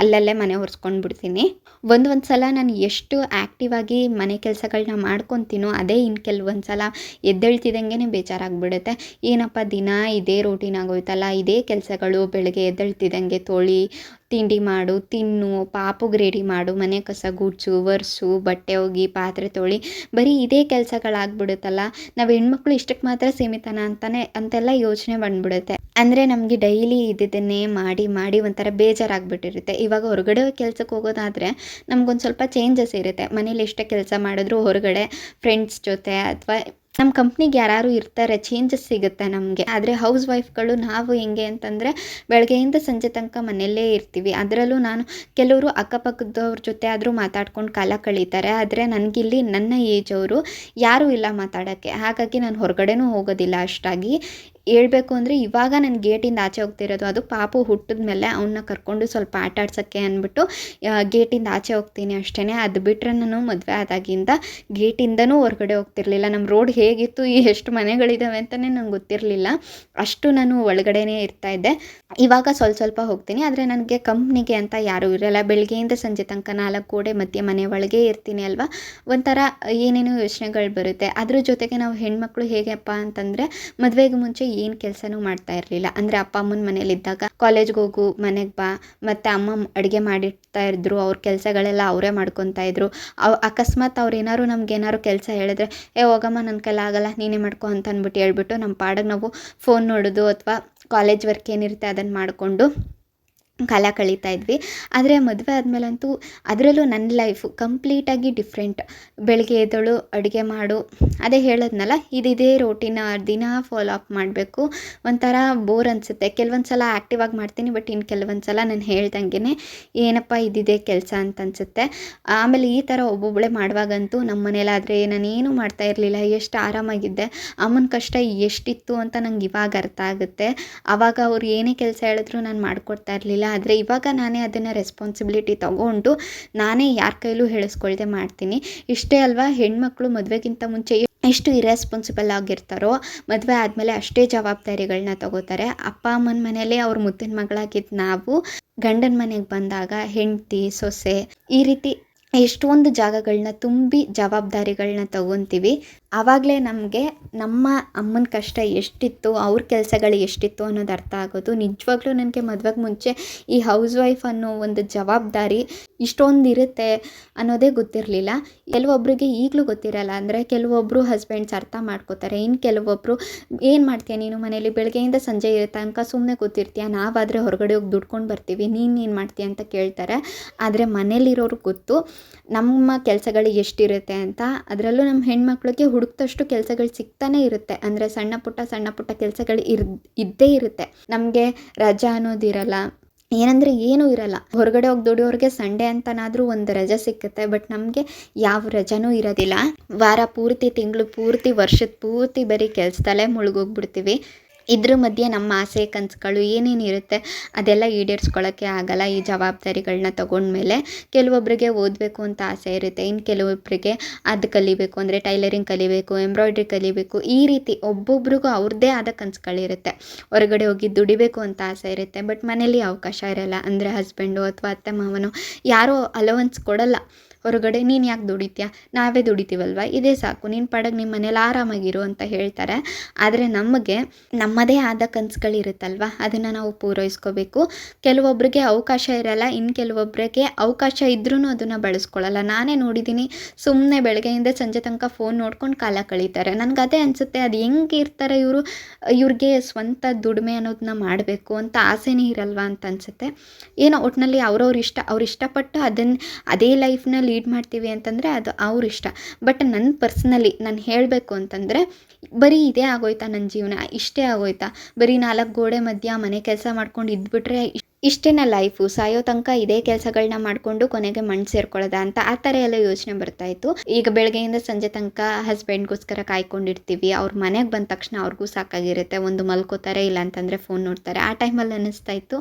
ಅಲ್ಲಲ್ಲೇ ಮನೆ ಒರೆಸ್ಕೊಂಡು ಬಿಡ್ತೀನಿ ಒಂದು ಒಂದು ಸಲ ನಾನು ಎಷ್ಟು ಆ್ಯಕ್ಟಿವ್ ಆಗಿ ಮನೆ ಕೆಲಸಗಳನ್ನ ಮಾಡ್ಕೊತೀನೋ ಅದೇ ಇನ್ನು ಕೆಲವೊಂದು ಸಲ ಎದ್ದೇಳ್ತಿದ್ದಂಗೆ ಬೇಜಾರಾಗ್ಬಿಡುತ್ತೆ. ಏನಪ್ಪ ದಿನ ಇದೇ ರೂಟೀನ್ ಆಗೋಯ್ತಲ್ಲ, ಇದೇ ಕೆಲಸಗಳು ಬೆಳಗ್ಗೆ ಎದ್ದೇಳ್ತಿದ್ದಂಗೆ ತೊಳಿ ತಿಂಡಿ ಮಾಡು, ತಿನ್ನು, ಪಾಪುಗೆ ರೆಡಿ ಮಾಡು, ಮನೆ ಕಸ ಗುಡ್ಸು, ಒರೆಸು, ಬಟ್ಟೆ ಹೋಗಿ ಪಾತ್ರೆ ತೊಳಿ, ಬರೀ ಇದೇ ಕೆಲಸಗಳಾಗ್ಬಿಡುತ್ತಲ್ಲ? ನಾವು ಹೆಣ್ಮಕ್ಳು ಇಷ್ಟಕ್ಕೆ ಮಾತ್ರ ಸೀಮಿತನ ಅಂತಾನೆ, ಅಂತೆಲ್ಲ ಯೋಚನೆ ಬಂದ್ಬಿಡುತ್ತೆ. ಅಂದರೆ ನಮಗೆ ಡೈಲಿ ಇದ್ದಿದ್ದನ್ನೇ ಮಾಡಿ ಮಾಡಿ ಒಂಥರ ಬೇಜಾರಾಗ್ಬಿಟ್ಟಿರುತ್ತೆ. ಇವಾಗ ಹೊರಗಡೆ ಕೆಲಸಕ್ಕೆ ಹೋಗೋದಾದರೆ ನಮ್ಗೊಂದು ಸ್ವಲ್ಪ ಚೇಂಜಸ್ ಇರುತ್ತೆ. ಮನೇಲಿ ಎಷ್ಟೇ ಕೆಲಸ ಮಾಡಿದ್ರು ಹೊರಗಡೆ ಫ್ರೆಂಡ್ಸ್ ಜೊತೆ ಅಥವಾ ನಮ್ಮ ಕಂಪ್ನಿಗೆ ಯಾರು ಇರ್ತಾರೆ ಚೇಂಜಸ್ ಸಿಗುತ್ತೆ ನಮಗೆ. ಆದರೆ ಹೌಸ್ ವೈಫ್ಗಳು ನಾವು ಹೆಂಗೆ ಅಂತಂದರೆ ಬೆಳಗ್ಗೆಯಿಂದ ಸಂಜೆ ತನಕ ಮನೆಯಲ್ಲೇ ಇರ್ತೀವಿ. ಅದರಲ್ಲೂ ನಾನು ಕೆಲವರು ಅಕ್ಕಪಕ್ಕದವ್ರ ಜೊತೆ ಆದರೂ ಮಾತಾಡ್ಕೊಂಡು ಕಾಲ ಕಳೀತಾರೆ. ಆದರೆ ನನಗಿಲ್ಲಿ ನನ್ನ ಏಜ್ ಅವರು ಯಾರೂ ಇಲ್ಲ ಮಾತಾಡೋಕ್ಕೆ. ಹಾಗಾಗಿ ನಾನು ಹೊರಗಡೆನೂ ಹೋಗೋದಿಲ್ಲ ಅಷ್ಟಾಗಿ. ಹೇಳ್ಬೇಕು ಅಂದರೆ ಇವಾಗ ನಾನು ಗೇಟಿಂದ ಆಚೆ ಹೋಗ್ತಿರೋದು. ಅದು ಪಾಪು ಹುಟ್ಟಿದ ಮೇಲೆ ಅವನ್ನ ಕರ್ಕೊಂಡು ಸ್ವಲ್ಪ ಆಟ ಆಡ್ಸೋಕ್ಕೆ ಅಂದ್ಬಿಟ್ಟು ಗೇಟಿಂದ ಆಚೆ ಹೋಗ್ತೀನಿ ಅಷ್ಟೇ ಅದು ಬಿಟ್ಟರೆ ನಾನು ಮದುವೆ ಆದಾಗಿಂದ ಗೇಟಿಂದನೂ ಹೊರಗಡೆ ಹೋಗ್ತಿರ್ಲಿಲ್ಲ. ನಮ್ಮ ರೋಡ್ ಹೇಗಿತ್ತು ಎಷ್ಟು ಮನೆಗಳಿದ್ದಾವೆ ಅಂತಲೇ ನಂಗೆ ಗೊತ್ತಿರಲಿಲ್ಲ. ಅಷ್ಟು ನಾನು ಒಳಗಡೆನೇ ಇರ್ತಾಯಿದ್ದೆ ಇವಾಗ ಸ್ವಲ್ಪ ಸ್ವಲ್ಪ ಹೋಗ್ತೀನಿ. ಆದರೆ ನನಗೆ ಕಂಪ್ನಿಗೆ ಅಂತ ಯಾರೂ ಇರಲ್ಲ. ಬೆಳಗ್ಗೆಯಿಂದ ಸಂಜೆ ತನಕ ನಾಲ್ಕು ಗೋಡೆ ಮಧ್ಯೆ ಮನೆ ಒಳಗೆ ಇರ್ತೀನಿ ಅಲ್ವಾ? ಒಂಥರ ಏನೇನೋ ಯೋಚನೆಗಳು ಬರುತ್ತೆ. ಅದ್ರ ಜೊತೆಗೆ ನಾವು ಹೆಣ್ಮಕ್ಳು ಹೇಗೆಪ್ಪ ಅಂತಂದರೆ, ಮದುವೆಗೆ ಮುಂಚೆ ಏನು ಕೆಲಸನೂ ಮಾಡ್ತಾ ಇರಲಿಲ್ಲ. ಅಂದರೆ ಅಪ್ಪ ಅಮ್ಮನ ಮನೇಲಿದ್ದಾಗ ಕಾಲೇಜ್ಗೆ ಹೋಗು, ಮನೆಗೆ ಬಾ, ಮತ್ತು ಅಮ್ಮ ಅಡುಗೆ ಮಾಡಿರ್ತಾ ಇದ್ರು, ಅವ್ರ ಕೆಲಸಗಳೆಲ್ಲ ಅವರೇ ಮಾಡ್ಕೊತಾ ಇದ್ರು. ಅವ್ ಅಕಸ್ಮಾತ್ ಅವ್ರು ಏನಾದ್ರು ನಮ್ಗೆ ಏನಾದ್ರು ಕೆಲಸ ಹೇಳಿದ್ರೆ, ಏ ಹೋಗಮ್ಮ ನನ್ನ ಕೈಲಿ ಆಗಲ್ಲ, ನೀನೇ ಮಾಡ್ಕೊ ಅಂತ ಅಂದ್ಬಿಟ್ಟು ಹೇಳ್ಬಿಟ್ಟು ನಮ್ಮ ಪಾಡಿಗೆ ನಾವು ಫೋನ್ ನೋಡೋದು, ಅಥವಾ ಕಾಲೇಜ್ ವರ್ಕ್ ಏನಿರುತ್ತೆ ಅದನ್ನು ಮಾಡಿಕೊಂಡು ಕಾಲ ಕಳೀತಾ ಇದ್ವಿ. ಆದರೆ ಮದುವೆ ಆದಮೇಲಂತೂ ಅದರಲ್ಲೂ ನನ್ನ ಲೈಫು ಕಂಪ್ಲೀಟಾಗಿ ಡಿಫ್ರೆಂಟ್ ಬೆಳಗ್ಗೆ ಎದ್ದಳು, ಅಡುಗೆ ಮಾಡು, ಅದೇ ಹೇಳದ್ನಲ್ಲ, ಇದಿದೇ ರೋಟಿನ ದಿನ ಫಾಲೋ ಅಪ್ ಮಾಡಬೇಕು. ಒಂಥರ ಬೋರ್ ಅನಿಸುತ್ತೆ. ಕೆಲವೊಂದು ಸಲ ಆ್ಯಕ್ಟಿವ್ ಆಗಿ ಮಾಡ್ತೀನಿ ಬಟ್ ಇನ್ನು ಕೆಲವೊಂದು ಸಲ ನಾನು ಹೇಳ್ದಂಗೆ ಏನಪ್ಪ ಇದಿದೆ ಕೆಲಸ ಅಂತ ಅನಿಸುತ್ತೆ. ಆಮೇಲೆ ಈ ಥರ ಒಬ್ಬೊಬ್ಬಳೆ ಮಾಡುವಾಗಂತೂ ನಮ್ಮ ಮನೇಲಾದರೆ ನಾನೇನು ಮಾಡ್ತಾ ಇರಲಿಲ್ಲ, ಎಷ್ಟು ಆರಾಮಾಗಿದ್ದೆ, ಅಮ್ಮನ ಕಷ್ಟ ಎಷ್ಟಿತ್ತು ಅಂತ ನಂಗೆ ಇವಾಗ ಅರ್ಥ ಆಗುತ್ತೆ. ಆವಾಗ ಅವ್ರು ಏನೇ ಕೆಲಸ ಹೇಳಿದ್ರು ನಾನು ಮಾಡ್ಕೊಡ್ತಾ ಇರಲಿಲ್ಲ. ಆದರೆ ಇವಾಗ ನಾನೇ ಅದನ್ನು ರೆಸ್ಪಾನ್ಸಿಬಿಲಿಟಿ ತಗೊಂಡು ನಾನೇ ಯಾರ ಕೈಲೂ ಹೇಳಿಸ್ಕೊಳ್ದೆ ಮಾಡ್ತೀನಿ. ಇಷ್ಟೇ ಅಲ್ವಾ, ಹೆಣ್ಮಕ್ಳು ಮದುವೆಗಿಂತ ಮುಂಚೆ ಎಷ್ಟು ಇರೆಸ್ಪಾನ್ಸಿಬಲ್ ಆಗಿರ್ತಾರೋ, ಮದುವೆ ಆದಮೇಲೆ ಅಷ್ಟೇ ಜವಾಬ್ದಾರಿಗಳನ್ನ ತಗೋತಾರೆ. ಅಪ್ಪ ಅಮ್ಮನ ಮನೇಲಿ ಅವ್ರ ಮುದ್ದಿನ ಮಗಳಾಗಿದ್ದು ನಾವು, ಗಂಡನ ಮನೆಗೆ ಬಂದಾಗ ಹೆಂಡತಿ, ಸೊಸೆ, ಈ ರೀತಿ ಎಷ್ಟೊಂದು ಜಾಗಗಳನ್ನ ತುಂಬಿ ಜವಾಬ್ದಾರಿಗಳನ್ನ ತಗೊತೀವಿ. ಆವಾಗಲೇ ನಮಗೆ ನಮ್ಮ ಅಮ್ಮನ ಕಷ್ಟ ಎಷ್ಟಿತ್ತು, ಅವ್ರ ಕೆಲಸಗಳು ಎಷ್ಟಿತ್ತು ಅನ್ನೋದು ಅರ್ಥ ಆಗೋದು. ನಿಜವಾಗ್ಲೂ ನನಗೆ ಮದುವೆಗೆ ಮುಂಚೆ ಈ ಹೌಸ್ ವೈಫ್ ಅನ್ನೋ ಒಂದು ಜವಾಬ್ದಾರಿ ಇಷ್ಟೊಂದು ಇರುತ್ತೆ ಅನ್ನೋದೇ ಗೊತ್ತಿರಲಿಲ್ಲ. ಕೆಲವೊಬ್ಬರಿಗೆ ಈಗಲೂ ಗೊತ್ತಿರಲ್ಲ, ಅಂದರೆ ಕೆಲವೊಬ್ಬರು ಹಸ್ಬೆಂಡ್ಸ್ ಅರ್ಥ ಮಾಡ್ಕೋತಾರೆ. ಇನ್ನು ಕೆಲವೊಬ್ಬರು ಏನು ಮಾಡ್ತೀಯ ನೀನು ಮನೇಲಿ? ಬೆಳಗ್ಗೆಯಿಂದ ಸಂಜೆ ತನಕ ಸುಮ್ಮನೆ ಗೊತ್ತಿರ್ತೀಯ ನಾವಾದರೆ ಹೊರಗಡೆ ಹೋಗಿ ದುಡ್ಕೊಂಡು ಬರ್ತೀವಿ. ನೀನು ಏನು ಮಾಡ್ತೀಯ? ಅಂತ ಕೇಳ್ತಾರೆ. ಆದರೆ ಮನೇಲಿರೋರು ಗೊತ್ತು, ನಮ್ಮ ಕೆಲಸಗಳು ಎಷ್ಟಿರುತ್ತೆ ಅಂತ, ಅದರಲ್ಲೂ ನಮ್ಮ ಹೆಣ್ಮಕ್ಳಿಗೆ ಹುಡುಕ್ತಷ್ಟು ಕೆಲಸಗಳು ಸಿಗ್ತಾನೆ ಇರುತ್ತೆ. ಅಂದರೆ ಸಣ್ಣ ಪುಟ್ಟ ಸಣ್ಣ ಪುಟ್ಟ ಕೆಲಸಗಳು ಇರ್, ಇದ್ದೇ ಇರುತ್ತೆ. ನಮಗೆ ರಜಾ ಅನ್ನೋದಿರಲ್ಲ ಏನಂದರೆ ಏನೂ ಇರಲ್ಲ. ಹೊರಗಡೆ ಹೋಗಿ ದುಡಿಯೋರಿಗೆ ಸಂಡೇ ಅಂತನಾದರೂ ಒಂದು ರಜೆ ಸಿಕ್ಕುತ್ತೆ. ಬಟ್ ನಮಗೆ ಯಾವ ರಜಾನೂ ಇರೋದಿಲ್ಲ. ವಾರ ಪೂರ್ತಿ, ತಿಂಗಳು ಪೂರ್ತಿ, ವರ್ಷದ ಪೂರ್ತಿ ಬರೀ ಕೆಲಸದಲ್ಲೇ ಮುಳುಗೋಗ್ಬಿಡ್ತೀವಿ. ಇದ್ರ ಮಧ್ಯೆ ನಮ್ಮ ಆಸೆ, ಕನಸುಗಳು ಏನೇನು ಇರುತ್ತೆ ಅದೆಲ್ಲ ಈಡೇರಿಸ್ಕೊಳ್ಳೋಕ್ಕೆ ಆಗಲ್ಲ. ಈ ಜವಾಬ್ದಾರಿಗಳನ್ನ ತಗೊಂಡ್ಮೇಲೆ ಕೆಲವೊಬ್ಬರಿಗೆ ಓದಬೇಕು ಅಂತ ಆಸೆ ಇರುತ್ತೆ. ಇನ್ನು ಕೆಲವೊಬ್ಬರಿಗೆ ಅದು ಕಲಿಬೇಕು ಅಂದರೆ ಟೈಲರಿಂಗ್ ಕಲಿಬೇಕು, ಎಂಬ್ರಾಯ್ಡ್ರಿ ಕಲಿಬೇಕು, ಈ ರೀತಿ ಒಬ್ಬೊಬ್ರಿಗೂ ಅವ್ರದ್ದೇ ಆದ ಕನಸುಗಳಿರುತ್ತೆ. ಹೊರಗಡೆ ಹೋಗಿ ದುಡಿಬೇಕು ಅಂತ ಆಸೆ ಇರುತ್ತೆ. ಬಟ್ ಮನೇಲಿ ಅವಕಾಶ ಇರಲ್ಲ. ಅಂದರೆ ಹಸ್ಬೆಂಡು ಅಥವಾ ಅತ್ತೆ ಮಾವನು ಯಾರೋ ಅಲವನ್ಸ್ ಕೊಡಲ್ಲ. ಹೊರಗಡೆ, ನೀನು ಯಾಕೆ ದುಡಿತೀಯ? ನಾವೇ ದುಡಿತೀವಲ್ವ? ಇದೇ ಸಾಕು. ನೀನು ಪಡಗೆ ನಿಮ್ಮ ಮನೇಲಿ ಆರಾಮಾಗಿರು ಅಂತ ಹೇಳ್ತಾರೆ. ಆದರೆ ನಮಗೆ ನಮ್ಮದೇ ಆದ ಕನಸುಗಳಿರುತ್ತಲ್ವ? ಅದನ್ನು ನಾವು ಪೂರೈಸ್ಕೋಬೇಕು. ಕೆಲವೊಬ್ಬರಿಗೆ ಅವಕಾಶ ಇರಲ್ಲ. ಇನ್ನು ಕೆಲವೊಬ್ಬರಿಗೆ ಅವಕಾಶ ಇದ್ರೂ ಅದನ್ನು ಬಳಸ್ಕೊಳ್ಳಲ್ಲ ನಾನೇ ನೋಡಿದ್ದೀನಿ ಸುಮ್ಮನೆ ಬೆಳಗ್ಗೆಯಿಂದ ಸಂಜೆ ತನಕ ಫೋನ್ ನೋಡ್ಕೊಂಡು ಕಾಲ ಕಳೀತಾರೆ. ನನಗೆ ಅದೇ ಅನಿಸುತ್ತೆ, ಅದು ಹೆಂಗೆ ಇರ್ತಾರೆ ಇವರು? ಇವ್ರಿಗೆ ಸ್ವಂತ ದುಡಿಮೆ ಅನ್ನೋದನ್ನ ಮಾಡಬೇಕು ಅಂತ ಆಸೆನೇ ಇರಲ್ವಾ? ಅಂತ ಅನಿಸುತ್ತೆ. ಏನೋ ಒಟ್ಟಿನಲ್ಲಿ ಅವ್ರವ್ರ ಇಷ್ಟ, ಅವ್ರು ಇಷ್ಟಪಟ್ಟು ಅದನ್ನು ಅದೇ ಲೈಫ್ನ ಲೀಡ್ ಮಾಡ್ತೀವಿ ಅಂತಂದರೆ ಅದು ಅವ್ರ ಇಷ್ಟ. ಬಟ್ ನನ್ನ ಪರ್ಸ್ನಲಿ ನಾನು ಹೇಳಬೇಕು ಅಂತಂದರೆ, ಬರೀ ಇದೇ ಆಗೋಯ್ತಾ ನನ್ನ ಜೀವನ? ಇಷ್ಟೇ ಆಗೋಯ್ತಾ? ಬರೀ ನಾಲ್ಕು ಗೋಡೆ ಮಧ್ಯ ಮನೆ ಕೆಲಸ ಮಾಡ್ಕೊಂಡು ಇದ್ಬಿಟ್ರೆ ಇಷ್ಟೇನ ಲೈಫು ಸಾಯೋ ತನಕ ಇದೇ ಕೆಲಸಗಳನ್ನ ಮಾಡಿಕೊಂಡು ಕೊನೆಗೆ ಮಣ್ಣು ಸೇರ್ಕೊಳ್ಳೋದ ಅಂತ ಆ ಥರ ಎಲ್ಲ ಯೋಚನೆ ಬರ್ತಾಯಿತ್ತು ಈಗ ಬೆಳಗ್ಗೆಯಿಂದ ಸಂಜೆ ತನಕ ಹಸ್ಬೆಂಡ್ಗೋಸ್ಕರ ಕಾಯ್ಕೊಂಡಿರ್ತೀವಿ. ಅವ್ರ ಮನೆಗೆ ಬಂದ ತಕ್ಷಣ ಅವ್ರಿಗೂ ಸಾಕಾಗಿರುತ್ತೆ. ಒಂದು ಮಲ್ಕೋತಾರೆ, ಇಲ್ಲ ಅಂತಂದರೆ ಫೋನ್ ನೋಡ್ತಾರೆ. ಆ ಟೈಮಲ್ಲಿ ಅನ್ನಿಸ್ತಾ ಇತ್ತು.